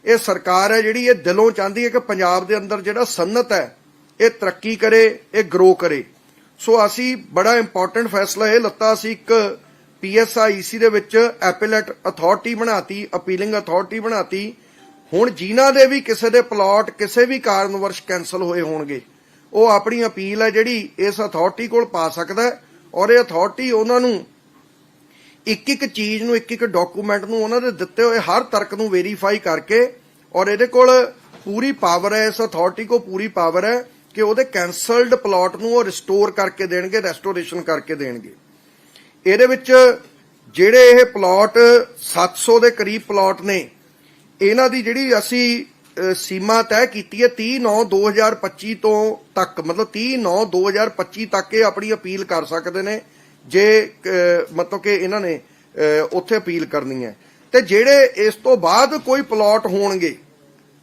ਇਹ ਸਰਕਾਰ ਹੈ ਜਿਹੜੀ ਇਹ ਦਿਲੋਂ ਚਾਹੁੰਦੀ ਹੈ ਕਿ ਪੰਜਾਬ ਦੇ ਅੰਦਰ ਜਿਹੜਾ ਸਨਅਤ ਹੈ, ਇਹ ਤਰੱਕੀ ਕਰੇ, ਇਹ ਗਰੋ ਕਰੇ। ਸੋ ਅਸੀਂ ਬੜਾ ਇੰਪੋਰਟੈਂਟ ਫੈਸਲਾ ਇਹ ਲੱਤਾ ਸੀ ਇੱਕ ਪੀਐਸਆਈਸੀ ਦੇ ਵਿੱਚ ਐਪੀਲੇਟ ਅਥਾਰਟੀ ਬਣਾਤੀ ਅਪੀਲਿੰਗ ਅਥਾਰਟੀ ਬਣਾਤੀ। ਹੁਣ ਜਿਨ੍ਹਾਂ ਦੇ ਵੀ ਕਿਸੇ ਦੇ ਪਲਾਟ ਕਿਸੇ ਵੀ ਕਾਰਨ ਵਰਸ਼ ਕੈਨਸਲ ਹੋਏ ਹੋਣਗੇ। ਉਹ ਆਪਣੀ ਅਪੀਲ ਹੈ ਜਿਹੜੀ ਇਸ ਅਥਾਰਟੀ ਕੋਲ ਪਾ ਸਕਦਾ ਔਰ ਇਹ ਅਥਾਰਟੀ ਉਹਨਾਂ ਨੂੰ ਇੱਕ ਇੱਕ ਚੀਜ਼ ਨੂੰ ਇੱਕ ਇੱਕ ਡਾਕੂਮੈਂਟ ਨੂੰ ਉਹਨਾਂ ਦੇ ਦਿੱਤੇ ਹੋਏ ਹਰ ਤਰਕ ਨੂੰ ਵੈਰੀਫਾਈ ਕਰਕੇ ਔਰ ਇਹਦੇ ਕੋਲ ਪੂਰੀ ਪਾਵਰ ਹੈ, ਇਸ ਅਥਾਰਟੀ ਕੋਲ ਪੂਰੀ ਪਾਵਰ ਹੈ ਕਿ ਉਹਦੇ ਕੈਨਸਲਡ ਪਲਾਟ ਨੂੰ ਉਹ ਰਿਸਟੋਰ ਕਰਕੇ ਦੇਣਗੇ ਰੈਸਟੋਰੇਸ਼ਨ ਕਰਕੇ ਦੇਣਗੇ। ਇਹਦੇ ਵਿੱਚ ਜਿਹੜੇ ਇਹ ਪਲਾਟ 700 ਦੇ ਕਰੀਬ ਪਲਾਟ ਨੇ, ਇਹਨਾਂ ਦੀ ਜਿਹੜੀ ਅਸੀਂ ਸੀਮਾ ਤੈਅ ਕੀਤੀ ਹੈ 30 9 2025 ਤੋਂ ਤੱਕ। ਮਤਲਬ 30 9 2025 ਤੱਕ ਇਹ ਆਪਣੀ ਅਪੀਲ ਕਰ ਸਕਦੇ ਨੇ। ਜੇ ਮਤਲਬ ਕਿ ਇਹਨਾਂ ਨੇ ਉੱਥੇ ਅਪੀਲ ਕਰਨੀ ਹੈ। ਤੇ ਜਿਹੜੇ ਇਸ ਤੋਂ ਬਾਅਦ ਕੋਈ ਪਲਾਟ ਹੋਣਗੇ,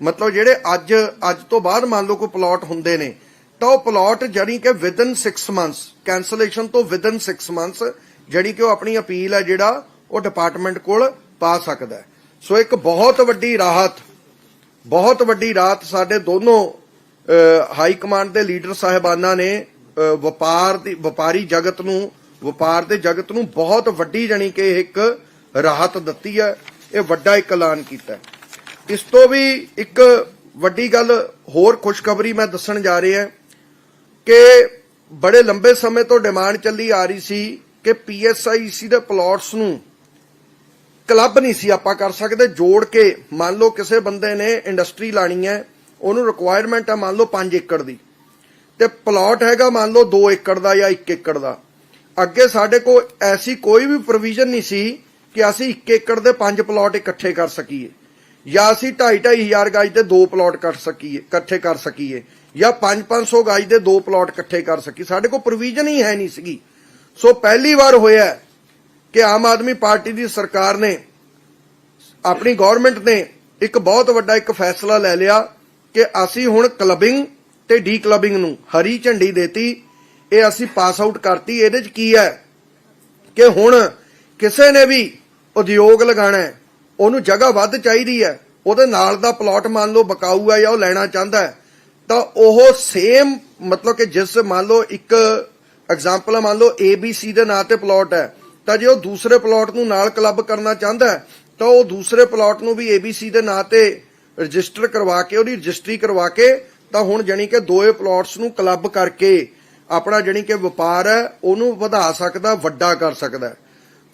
ਮਤਲਬ ਜਿਹੜੇ ਅੱਜ ਅੱਜ ਤੋਂ ਬਾਅਦ ਮੰਨ ਲਓ ਕੋਈ ਪਲਾਟ ਹੁੰਦੇ ਨੇ, ਤਾਂ ਉਹ ਪਲਾਟ ਜਿਹੜੀ ਕਿ ਵਿਦਨ 6 ਮੰਥਸ ਕੈਂਸਲੇਸ਼ਨ ਤੋਂ ਵਿਦਨ 6 ਮੰਥਸ ਜਿਹੜੀ ਕਿ ਉਹ ਆਪਣੀ ਅਪੀਲ ਹੈ ਜਿਹੜਾ ਉਹ ਡਿਪਾਰਟਮੈਂਟ ਕੋਲ ਪਾ ਸਕਦਾ ਸੋ ਇੱਕ ਬਹੁਤ ਵੱਡੀ ਰਾਹਤ ਬਹੁਤ ਵੱਡੀ ਰਾਹਤ ਸਾਡੇ ਦੋਨੋਂ ਹਾਈ ਕਮਾਂਡ ਦੇ ਲੀਡਰ ਸਾਹਿਬਾਨਾਂ ਨੇ ਵਪਾਰ ਦੀ, ਵਪਾਰੀ ਜਗਤ ਨੂੰ, ਵਪਾਰ ਦੇ ਜਗਤ ਨੂੰ ਬਹੁਤ ਵੱਡੀ ਜਾਣੀ ਕਿ ਇੱਕ ਰਾਹਤ ਦਿੱਤੀ ਹੈ, ਇਹ ਵੱਡਾ ਇੱਕ ਐਲਾਨ ਕੀਤਾ ਇਸ ਤੋਂ ਵੀ ਇੱਕ ਵੱਡੀ ਗੱਲ ਹੋਰ ਖੁਸ਼ਖਬਰੀ ਮੈਂ ਦੱਸਣ ਜਾ ਰਿਹਾ ਕਿ ਬੜੇ ਲੰਬੇ ਸਮੇਂ ਤੋਂ ਡਿਮਾਂਡ ਚੱਲੀ ਆ ਰਹੀ ਸੀ ਕਿ ਪੀਐਸਆਈਸੀ ਦੇ ਪਲਾਟਸ ਨੂੰ ਕਲੱਬ ਨਹੀਂ ਸੀ ਆਪਾਂ ਕਰ ਸਕਦੇ, ਜੋੜ ਕੇ ਮੰਨ ਲਓ ਕਿਸੇ ਬੰਦੇ ਨੇ ਇੰਡਸਟਰੀ ਲਾਣੀ ਹੈ, ਉਹਨੂੰ ਰਿਕੁਆਇਰਮੈਂਟ ਹੈ ਮੰਨ ਲਓ 5 ਏਕੜ ਦੀ। ਤੇ ਪਲਾਟ ਹੈਗਾ ਮੰਨ ਲਓ 2 ਏਕੜ ਦਾ ਜਾਂ 1 ਏਕੜ ਦਾ। ਅੱਗੇ ਸਾਡੇ ਕੋਲ ਐਸੀ ਕੋਈ ਵੀ ਪ੍ਰੋਵੀਜ਼ਨ ਨਹੀਂ ਸੀ ਕਿ ਅਸੀਂ 1 ਏਕੜ ਦੇ 5 ਪਲਾਟ ਇਕੱਠੇ ਕਰ ਸਕੀਏ। ਜਾਂ ਅਸੀਂ 2.5 ਹਜ਼ਾਰ ਗਾਜ ਦੇ ਦੋ ਪਲਾਟ ਕੱਟ ਸਕੀਏ, ਇਕੱਠੇ ਕਰ ਸਕੀਏ, ਜਾਂ 5-500 ਗਾਜ ਦੇ ਦੋ ਪਲਾਟ ਇਕੱਠੇ ਕਰ ਸਕੀਏ। ਸਾਡੇ ਕੋਲ ਪ੍ਰੋਵੀਜ਼ਨ ਹੀ ਹੈ ਨਹੀਂ ਸੀਗੀ। ਸੋ ਪਹਿਲੀ ਵਾਰ ਹੋਇਆ ਕਿ ਆਮ ਆਦਮੀ ਪਾਰਟੀ ਦੀ ਸਰਕਾਰ ਨੇ, ਆਪਣੀ ਗਵਰਨਮੈਂਟ ਨੇ ਇੱਕ ਬਹੁਤ ਵੱਡਾ ਇੱਕ ਫੈਸਲਾ ਲੈ ਲਿਆ ਕਿ ਅਸੀਂ ਹੁਣ ਕਲੱਬਿੰਗ ਤੇ ਡੀ ਕਲੱਬਿੰਗ ਨੂੰ ਹਰੀ ਝੰਡੀ ਦੇਤੀ, ਇਹ ਅਸੀਂ ਪਾਸ ਆਊਟ ਕਰਤੀ। ਇਹਦੇ ਚ ਕੀ ਹੈ ਕਿ ਹੁਣ ਕਿਸੇ ਨੇ ਵੀ ਉਦਯੋਗ ਲਗਾਣਾ ਹੈ, ਉਹਨੂੰ ਜਗ੍ਹਾ ਵੱਧ ਚਾਹੀਦੀ ਹੈ, ਉਹਦੇ ਨਾਲ ਦਾ ਪਲਾਟ ਮੰਨ ਲਓ ਬਕਾਊ ਹੈ ਜਾਂ ਉਹ ਲੈਣਾ ਚਾਹੁੰਦਾ ਹੈ, ਤਾਂ ਉਹ ਸੇਮ ਮਤਲਬ ਕਿ ਜਿਸ ਮੰਨ ਲਓ ਇੱਕ ਐਗਜ਼ਾਮਪਲ ਮੰਨ ਲਓ ABC ਦੇ ਨਾਂ ਤੇ ਪਲਾਟ ਹੈ ਤਾਂ ਜੇ ਉਹ ਦੂਸਰੇ ਪਲਾਟ ਨੂੰ ਨਾਲ ਕਲੱਬ ਕਰਨਾ ਚਾਹੁੰਦਾ ਹੈ, ਤਾਂ ਉਹ ਦੂਸਰੇ ਪਲਾਟ ਨੂੰ ਵੀ ABC ਦੇ ਨਾਂ ਤੇ ਰਜਿਸਟਰ ਕਰਵਾ ਕੇ, ਉਹਦੀ ਰਜਿਸਟਰੀ ਕਰਵਾ ਕੇ, ਤਾਂ ਹੁਣ ਜਾਣੀ ਕਿ ਦੋਏ ਪਲਾਟਸ ਨੂੰ ਕਲੱਬ ਕਰਕੇ ਆਪਣਾ ਜਾਣੀ ਕਿ ਵਪਾਰ ਹੈ, ਉਹਨੂੰ ਵਧਾ ਸਕਦਾ, ਵੱਡਾ ਕਰ ਸਕਦਾ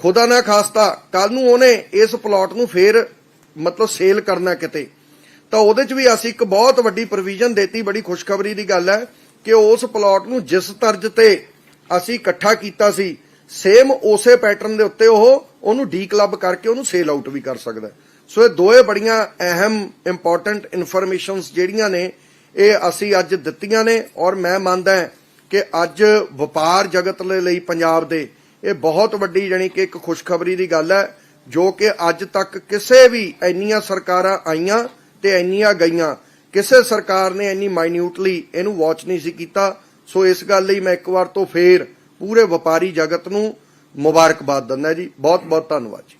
ਖੁਦਾ ਨਾ ਖਾਸਤਾ ਕੱਲ ਨੂੰ ਉਹਨੇ ਇਸ ਪਲਾਟ ਨੂੰ ਫੇਰ ਮਤਲਬ ਸੇਲ ਕਰਨਾ ਕਿਤੇ। ਤਾਂ ਉਹਦੇ 'ਚ ਵੀ ਅਸੀਂ ਇੱਕ ਬਹੁਤ ਵੱਡੀ ਪ੍ਰੋਵੀਜ਼ਨ ਦੇਤੀ, ਬੜੀ ਖੁਸ਼ਖਬਰੀ ਦੀ ਗੱਲ ਹੈ ਕਿ ਉਸ ਪਲਾਟ ਨੂੰ ਜਿਸ ਤਰਜ ਤੇ ਅਸੀਂ ਇਕੱਠਾ ਕੀਤਾ ਸੀ ਸੇਮ ਉਸੇ ਪੈਟਰਨ ਦੇ ਉੱਤੇ ਉਹ ਉਹਨੂੰ ਡੀ ਕਲੱਬ ਕਰਕੇ ਉਹਨੂੰ ਸੇਲ ਆਊਟ ਵੀ ਕਰ ਸਕਦਾ ਸੋ ਇਹ ਦੋਏ ਬੜੀਆਂ ਅਹਿਮ ਇੰਪੋਰਟੈਂਟ ਇਨਫੋਰਮੇਸ਼ਨਸ ਜਿਹੜੀਆਂ ਨੇ, ਇਹ ਅਸੀਂ ਅੱਜ ਦਿੱਤੀਆਂ ਨੇ ਔਰ ਮੈਂ ਮੰਨਦਾ ਕਿ ਅੱਜ ਵਪਾਰ ਜਗਤ ਦੇ ਲਈ ਪੰਜਾਬ ਦੇ ਇਹ ਬਹੁਤ ਵੱਡੀ ਜਾਣੀ ਕਿ ਇੱਕ ਖੁਸ਼ਖਬਰੀ ਦੀ ਗੱਲ ਹੈ, ਜੋ ਕਿ ਅੱਜ ਤੱਕ ਕਿਸੇ ਵੀ ਇੰਨੀਆਂ ਸਰਕਾਰਾਂ ਆਈਆਂ ਤੇ ਇੰਨੀਆਂ ਗਈਆਂ। ਕਿਸੇ ਸਰਕਾਰ ਨੇ ਇੰਨੀ ਮਾਈਨਿਊਟਲੀ ਇਹਨੂੰ ਵਾਚ ਨਹੀਂ ਸੀ ਕੀਤਾ। ਸੋ ਇਸ ਗੱਲ ਲਈ ਮੈਂ ਇੱਕ ਵਾਰ ਤੋਂ ਫੇਰ ਪੂਰੇ ਵਪਾਰੀ ਜਗਤ ਨੂੰ ਮੁਬਾਰਕਬਾਦ ਦਿੰਦਾ ਜੀ। ਬਹੁਤ ਬਹੁਤ ਧੰਨਵਾਦ ਜੀ।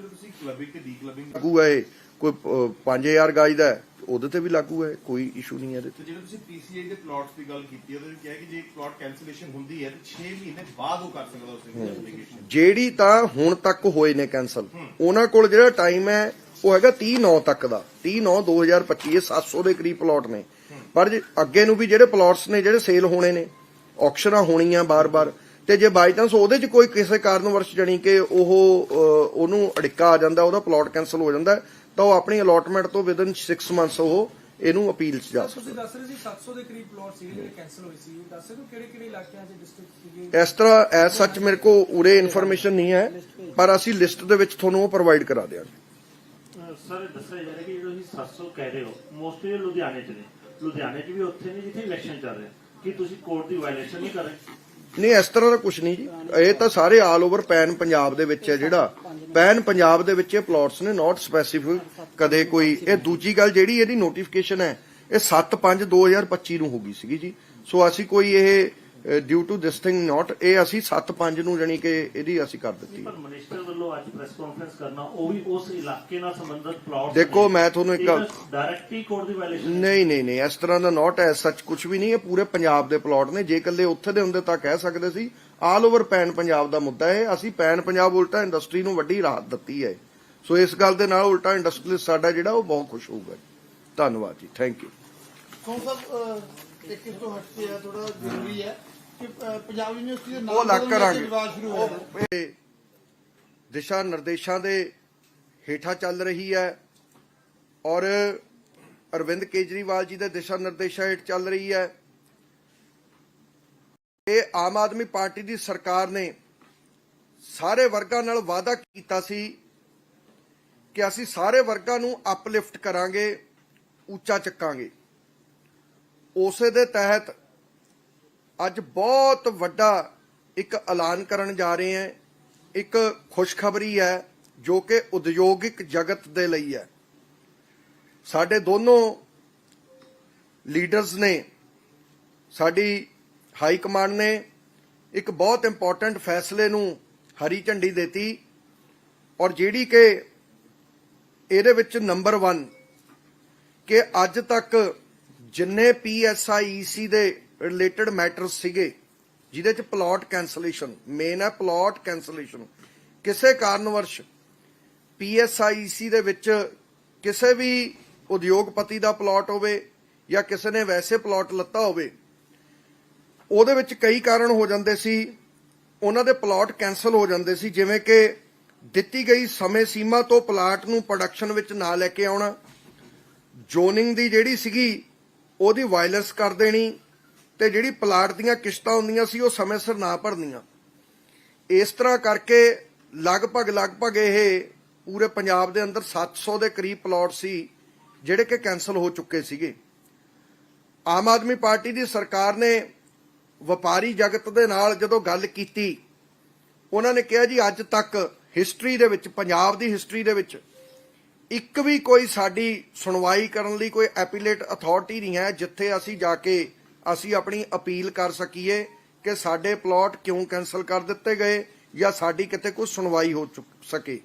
ਤੁਸੀਂ ਕਲੱਬਿੰਗ ਤੇ ਡੀ ਕਲੱਬਿੰਗ ਆਗੂ ਹੈ ਇਹ। ਕੋਈ ਅਹ, 5000 ਗਜ ਦਾ ਹੈ, ਉਹਦੇ ਤੇ ਵੀ ਲਾਗੂ ਹੈ ਕੋਈ ਇਸ਼ੂ ਨਹੀਂ ਹੈ ਇਹਦੇ ਤੇ। ਜਿਹੜਾ ਤੁਸੀਂ ਪੀਸੀਆਈ ਦੇ ਪਲਾਟਸ ਦੀ ਗੱਲ ਕੀਤੀ ਉਹਦੇ ਵਿੱਚ ਕਿਹਾ ਕਿ ਜੇ ਪਲਾਟ ਕੈਂਸਲੇਸ਼ਨ ਹੁੰਦੀ ਹੈ ਤੇ 6 ਮਹੀਨੇ ਬਾਅਦ ਉਹ ਕਰ ਸਕਦਾ ਉਸ ਦੀ ਐਪਲੀਕੇਸ਼ਨ ਜਿਹੜੀ ਤਾਂ ਹੁਣ ਤੱਕ ਹੋਏ ਨੇ ਕੈਨਸਲ ਉਹਨਾਂ ਕੋਲ ਜਿਹੜਾ ਟਾਈਮ ਹੈ ਉਹ ਹੈਗਾ 30 9 ਤੱਕ ਦਾ। 30 9 2025 ਇਹ 700 ਦੇ ਕਰੀਬ ਪਲਾਟ ਨੇ। ਪਰ ਅੱਗੇ ਨੂੰ ਵੀ ਜਿਹੜੇ ਪਲਾਟਸ ਨੇ ਜਿਹੜੇ ਸੇਲ ਹੋਣੇ ਨੇ ਆਕਸ਼ਨਾਂ ਹੋਣੀਆਂ ਬਾਰ-ਬਾਰ ਤੇ ਜੇ ਬਾਈ ਚਾਂਸ ਉਹਦੇ 'ਚ ਕੋਈ ਕਿਸੇ ਕਾਰਨ ਵਰਸ਼ ਜਣੀ ਕਿ ਉਹ ਉਹਨੂੰ ਅੜਿੱਕਾ ਆ ਜਾਂਦਾ ਉਹਦਾ ਪਲਾਟ ਕੈਨਸਲ ਹੋ ਜਾਂਦਾ ਤਾਂ ਉਹ ਆਪਣੀ ਅਲੋਟਮੈਂਟ ਤੋਂ ਵਿਦਨ 6 ਮੰਥਸ ਉਹ ਇਹਨੂੰ ਅਪੀਲ 'ਚ ਜਾ ਸਕਦਾ ਤੁਸੀਂ ਦੱਸ ਰਹੇ ਸੀ 700 ਦੇ ਕਰੀਬ ਪਲਾਟ ਸੀਗੇ ਜਿਹੜੇ ਕੈਨਸਲ ਹੋਏ ਸੀ। ਦੱਸ ਸਕਦੇ ਹੋ ਕਿਹੜੇ ਕਿਹੜੇ ਇਲਾਕਿਆਂ 'ਚ ਡਿਸਟ੍ਰਿਕਟ ਸੀਗੇ? ਇਸ ਤਰ੍ਹਾਂ ਐਸ ਸੱਚ ਮੇਰੇ ਕੋ ਉਰੇ ਇਨਫੋਰਮੇਸ਼ਨ ਨਹੀਂ ਹੈ ਪਰ ਅਸੀਂ ਲਿਸਟ ਦੇ ਵਿੱਚ ਤੁਹਾਨੂੰ ਉਹ ਪ੍ਰੋਵਾਈਡ ਕਰਾ ਦਿਆਂਗੇ। ਸਰ ਦੱਸਿਆ ਜਾ ਰਿਹਾ ਕਿ ਜਿਹੜੇ ਤੁਸੀਂ 700 ਕਹਿ ਰਹੇ ਹੋ ਮੋਸਟਲੀ ਲੁਧਿਆਣੇ ਚ ਨੇ। ਲੁਧਿਆਣੇ ਚ ਵੀ ਉੱਥੇ ਨਹੀਂ ਜਿੱਥੇ ਇਲੈਕਸ਼ਨ ਚੱਲ ਰਿਹਾ। ਕੀ ਤੁਸੀਂ ਕੋਰਟ ਦੀ ਵਾਇਲੇਸ਼ਨ ਨਹੀਂ ਕਰ ਰਹੇ? ਨਹੀਂ, ਇਸ ਤਰ੍ਹਾਂ ਦਾ ਕੁਝ ਨਹੀਂ ਜੀ। ਇਹ ਤਾਂ ਸਾਰੇ ਆਲ ਓਵਰ ਪੈਨ ਪੰਜਾਬ ਦੇ ਵਿੱਚ ਹੈ ਜਿਹੜਾ। ਪੈਨ ਪੰਜਾਬ ਦੇ ਵਿੱਚ ਇਹ ਪਲਾਟਸ ਨੇ ਨਾਟ ਸਪੈਸੀਫਿਕ ਕਦੇ ਕੋਈ। ਇਹ ਦੂਜੀ ਗੱਲ ਜਿਹੜੀ ਇਹਦੀ ਨੋਟੀਫਿਕੇਸ਼ਨ ਹੈ, ਇਹ 7/5/2025 ਨੂੰ ਹੋ ਗਈ ਸੀਗੀ ਜੀ। ਸੋ ਅਸੀਂ ਕੋਈ ਇਹ due to this thing not ਇਹ ਅਸੀਂ 7/5 ਨੂੰ ਜਾਨੀ ਕਿ ਇਹਦੀ ਅਸੀਂ ਕਰ ਦਿੱਤੀ। ਪਰ ਮਿਨਿਸਟਰ ਵੱਲੋਂ ਅੱਜ ਪ੍ਰੈਸ ਕਾਨਫਰੰਸ ਕਰਨਾ ਉਹ ਵੀ ਉਸ ਇਲਾਕੇ ਨਾਲ ਸੰਬੰਧਿਤ ਪਲਾਟ ਦੇਖੋ, ਮੈਂ ਤੁਹਾਨੂੰ ਇੱਕ ਗੱਲ- ਡਾਇਰੈਕਟਲੀ ਕੋਰਟ ਦੀ ਵਾਇਲੇਸ਼ਨ ਨਹੀਂ ਨਹੀਂ ਨਹੀਂ ਇਸ ਤਰ੍ਹਾਂ ਦਾ ਨਾਟ ਐ ਸੱਚ ਕੁਝ ਵੀ ਨਹੀਂ ਇਹ ਪੂਰੇ ਪੰਜਾਬ ਦੇ ਪਲਾਟ ਨੇ। ਜੇ ਇਕੱਲੇ ਉੱਥੇ ਦੇ ਹੁੰਦੇ ਤਾਂ ਕਹਿ ਸਕਦੇ ਸੀ ਆਲ ਓਵਰ ਪੈਨ ਪੰਜਾਬ ਦਾ ਮੁੱਦਾ ਹੈ ਅਸੀਂ ਪੈਨ ਪੰਜਾਬ ਉਲਟਾ ਇੰਡਸਟਰੀ ਨੂੰ ਵੱਡੀ ਰਾਹਤ ਦਿੱਤੀ ਹੈ। ਸੋ ਇਸ ਗੱਲ ਦੇ ਨਾਲ ਉਲਟਾ ਇੰਡਸਟਰੀਲਿਸਟ ਸਾਡਾ ਜਿਹੜਾ ਉਹ ਬਹੁਤ ਖੁਸ਼ ਹੋਊਗਾ। ਧੰਨਵਾਦ ਜੀ ਥੈਂਕ ਯੂ ਕੌਣ ਸਾਹਿਬ ਇੱਕ ਇਸ ਤੋਂ ਹਟ ਕੇ ਆ? ਥੋੜਾ ਜ਼ਰੂਰੀ ਹੈ। ਕਿ ਅ, ਪੰਜਾਬ ਯੂਨੀਵਰਸਿਟੀ ਦੇ ਉਹ ਅਲੱਗ ਬਦਲਣ ਕਰਾਂਗੇ। ਵਿਵਾਦ ਸ਼ੁਰੂ ਹੋਇਆ ਹੈ। ਇਹ ਦਿਸ਼ਾ ਨਿਰਦੇਸ਼ਾਂ ਦੇ ਹੇਠਾਂ ਚੱਲ ਰਹੀ ਹੈ ਔਰ ਅਰਵਿੰਦ ਕੇਜਰੀਵਾਲ ਜੀ ਦੇ ਦਿਸ਼ਾ ਨਿਰਦੇਸ਼ਾਂ ਹੇਠ ਚੱਲ ਰਹੀ ਹੈ। ਇਹ ਆਮ ਆਦਮੀ ਪਾਰਟੀ ਦੀ ਸਰਕਾਰ ਨੇ ਸਾਰੇ ਵਰਗਾਂ ਨਾਲ ਵਾਅਦਾ ਕੀਤਾ ਸੀ ਕਿ ਅਸੀਂ ਸਾਰੇ ਵਰਗਾਂ ਨੂੰ ਅਪਲਿਫਟ ਕਰਾਂਗੇ ਉੱਚਾ ਚੱਕਾਂਗੇ। ਉਸੇ ਦੇ ਤਹਿਤ ਅੱਜ ਬਹੁਤ ਵੱਡਾ ਇੱਕ ਐਲਾਨ ਕਰਨ ਜਾ ਰਹੇ ਹਾਂ। ਇੱਕ ਖੁਸ਼ਖਬਰੀ ਹੈ, ਜੋ ਕਿ ਉਦਯੋਗਿਕ ਜਗਤ ਦੇ ਲਈ ਹੈ। ਸਾਡੇ ਦੋਨੋਂ ਲੀਡਰਸ ਨੇ, ਸਾਡੀ ਹਾਈ ਕਮਾਂਡ ਨੇ ਇੱਕ ਬਹੁਤ ਇੰਪੋਰਟੈਂਟ ਫੈਸਲੇ ਨੂੰ ਹਰੀ ਝੰਡੀ ਦਿੱਤੀ ਔਰ ਜਿਹੜੀ ਕਿ ਇਹਦੇ ਵਿੱਚ ਨੰਬਰ 1 ਕਿ ਅੱਜ ਤੱਕ ਜਿੰਨੇ ਪੀਐਸਆਈਸੀ ਦੇ ਰਿਲੇਟਡ ਮੈਟਰਸ ਸੀਗੇ, ਜਿਹਦੇ ਚ ਪਲਾਟ ਕੈਂਸਲੇਸ਼ਨ ਮੇਨ ਹੈ ਪਲਾਟ ਕੈਂਸਲੇਸ਼ਨ ਕਿਸੇ ਕਾਰਨਵਰਸ਼ ਪੀਐਸਆਈਸੀ ਦੇ ਵਿੱਚ ਕਿਸੇ ਵੀ ਉਦਯੋਗਪਤੀ ਦਾ ਪਲਾਟ ਹੋਵੇ ਜਾਂ ਕਿਸੇ ਨੇ ਵੈਸੇ ਪਲਾਟ ਲੱਤਾ ਹੋਵੇ, ਉਹਦੇ ਵਿੱਚ ਕਈ ਕਾਰਨ ਹੋ ਜਾਂਦੇ ਸੀ। ਉਹਨਾਂ ਦੇ ਪਲਾਟ ਕੈਨਸਲ ਹੋ ਜਾਂਦੇ ਸੀ, ਜਿਵੇਂ ਕਿ ਦਿੱਤੀ ਗਈ ਸਮੇਂ ਸੀਮਾ ਤੋਂ ਪਲਾਟ ਨੂੰ ਪ੍ਰੋਡਕਸ਼ਨ ਵਿੱਚ ਨਾ ਲੈ ਕੇ ਆਉਣਾ ਜ਼ੋਨਿੰਗ ਦੀ ਜਿਹੜੀ ਸੀਗੀ, ਉਹਦੀ ਵਾਇਲੈਂਸ ਕਰ ਦੇਣੀ ਤੇ ਜਿਹੜੀ ਪਲਾਟ ਦੀਆਂ ਕਿਸ਼ਤਾਂ ਹੁੰਦੀਆਂ ਸੀ, ਉਹ ਸਮੇਂ ਸਿਰ ਨਾ ਭਰਨੀਆਂ। ਇਸ ਤਰ੍ਹਾਂ ਕਰਕੇ ਲਗਭਗ ਲਗਭਗ ਇਹ ਪੂਰੇ ਪੰਜਾਬ ਦੇ ਅੰਦਰ 700 ਦੇ ਕਰੀਬ ਪਲਾਟ ਸੀ, ਜਿਹੜੇ ਕਿ ਕੈਨਸਲ ਹੋ ਚੁੱਕੇ ਸੀਗੇ। ਆਮ ਆਦਮੀ ਪਾਰਟੀ ਦੀ ਸਰਕਾਰ ਨੇ ਵਪਾਰੀ ਜਗਤ ਦੇ ਨਾਲ ਜਦੋਂ ਗੱਲ ਕੀਤੀ, ਉਹਨਾਂ ਨੇ ਕਿਹਾ ਜੀ, ਅੱਜ ਤੱਕ ਹਿਸਟਰੀ ਦੇ ਵਿੱਚ, ਪੰਜਾਬ ਦੀ ਹਿਸਟਰੀ ਦੇ ਵਿੱਚ ਇੱਕ ਵੀ ਕੋਈ ਸਾਡੀ ਸੁਣਵਾਈ ਕਰਨ ਲਈ ਕੋਈ ਐਪੀਲੇਟ ਅਥਾਰਟੀ ਨਹੀਂ ਹੈ, ਜਿੱਥੇ ਅਸੀਂ ਜਾ ਕੇ ਅਸੀਂ ਆਪਣੀ ਅਪੀਲ ਕਰ ਸਕੀਏ ਕਿ ਸਾਡੇ ਪਲਾਟ ਕਿਉਂ ਕੈਨਸਲ ਕਰ ਦਿੱਤੇ ਗਏ ਜਾਂ ਸਾਡੀ ਕਿਤੇ ਕੋਈ ਸੁਣਵਾਈ ਹੋ ਚੁੱਕ ਸਕੇ।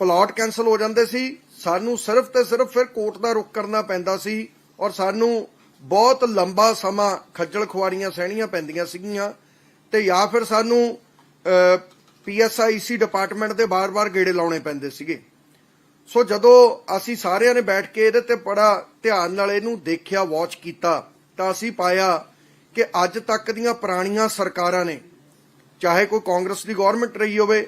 ਪਲਾਟ ਕੈਨਸਲ ਹੋ ਜਾਂਦੇ ਸੀ, ਸਾਨੂੰ ਸਿਰਫ ਤੇ ਸਿਰਫ ਫਿਰ ਕੋਰਟ ਦਾ ਰੁਖ ਕਰਨਾ ਪੈਂਦਾ ਸੀ ਔਰ ਸਾਨੂੰ ਬਹੁਤ ਲੰਬਾ ਸਮਾਂ ਖੱਜਲ ਖੁਆਰੀਆਂ ਸਹਿਣੀਆਂ ਪੈਂਦੀਆਂ ਸੀਗੀਆਂ ਤੇ ਜਾਂ ਫਿਰ ਸਾਨੂੰ ਪੀਐਸਆਈਸੀ ਡਿਪਾਰਟਮੈਂਟ ਦੇ ਬਾਰ-ਬਾਰ ਗੇੜੇ ਲਾਉਣੇ ਪੈਂਦੇ ਸੀਗੇ। ਸੋ ਜਦੋਂ ਅਸੀਂ ਸਾਰਿਆਂ ਨੇ ਬੈਠ ਕੇ ਇਹਦੇ ਤੇ ਬੜਾ ਧਿਆਨ ਨਾਲ ਇਹਨੂੰ ਦੇਖਿਆ ਵਾਚ ਕੀਤਾ ਤਾਂ ਅਸੀਂ ਪਾਇਆ ਕਿ ਅੱਜ ਤੱਕ ਦੀਆਂ ਪੁਰਾਣੀਆਂ ਸਰਕਾਰਾਂ ਨੇ, ਚਾਹੇ ਕੋਈ ਕਾਂਗਰਸ ਦੀ ਗਵਰਨਮੈਂਟ ਰਹੀ ਹੋਵੇ,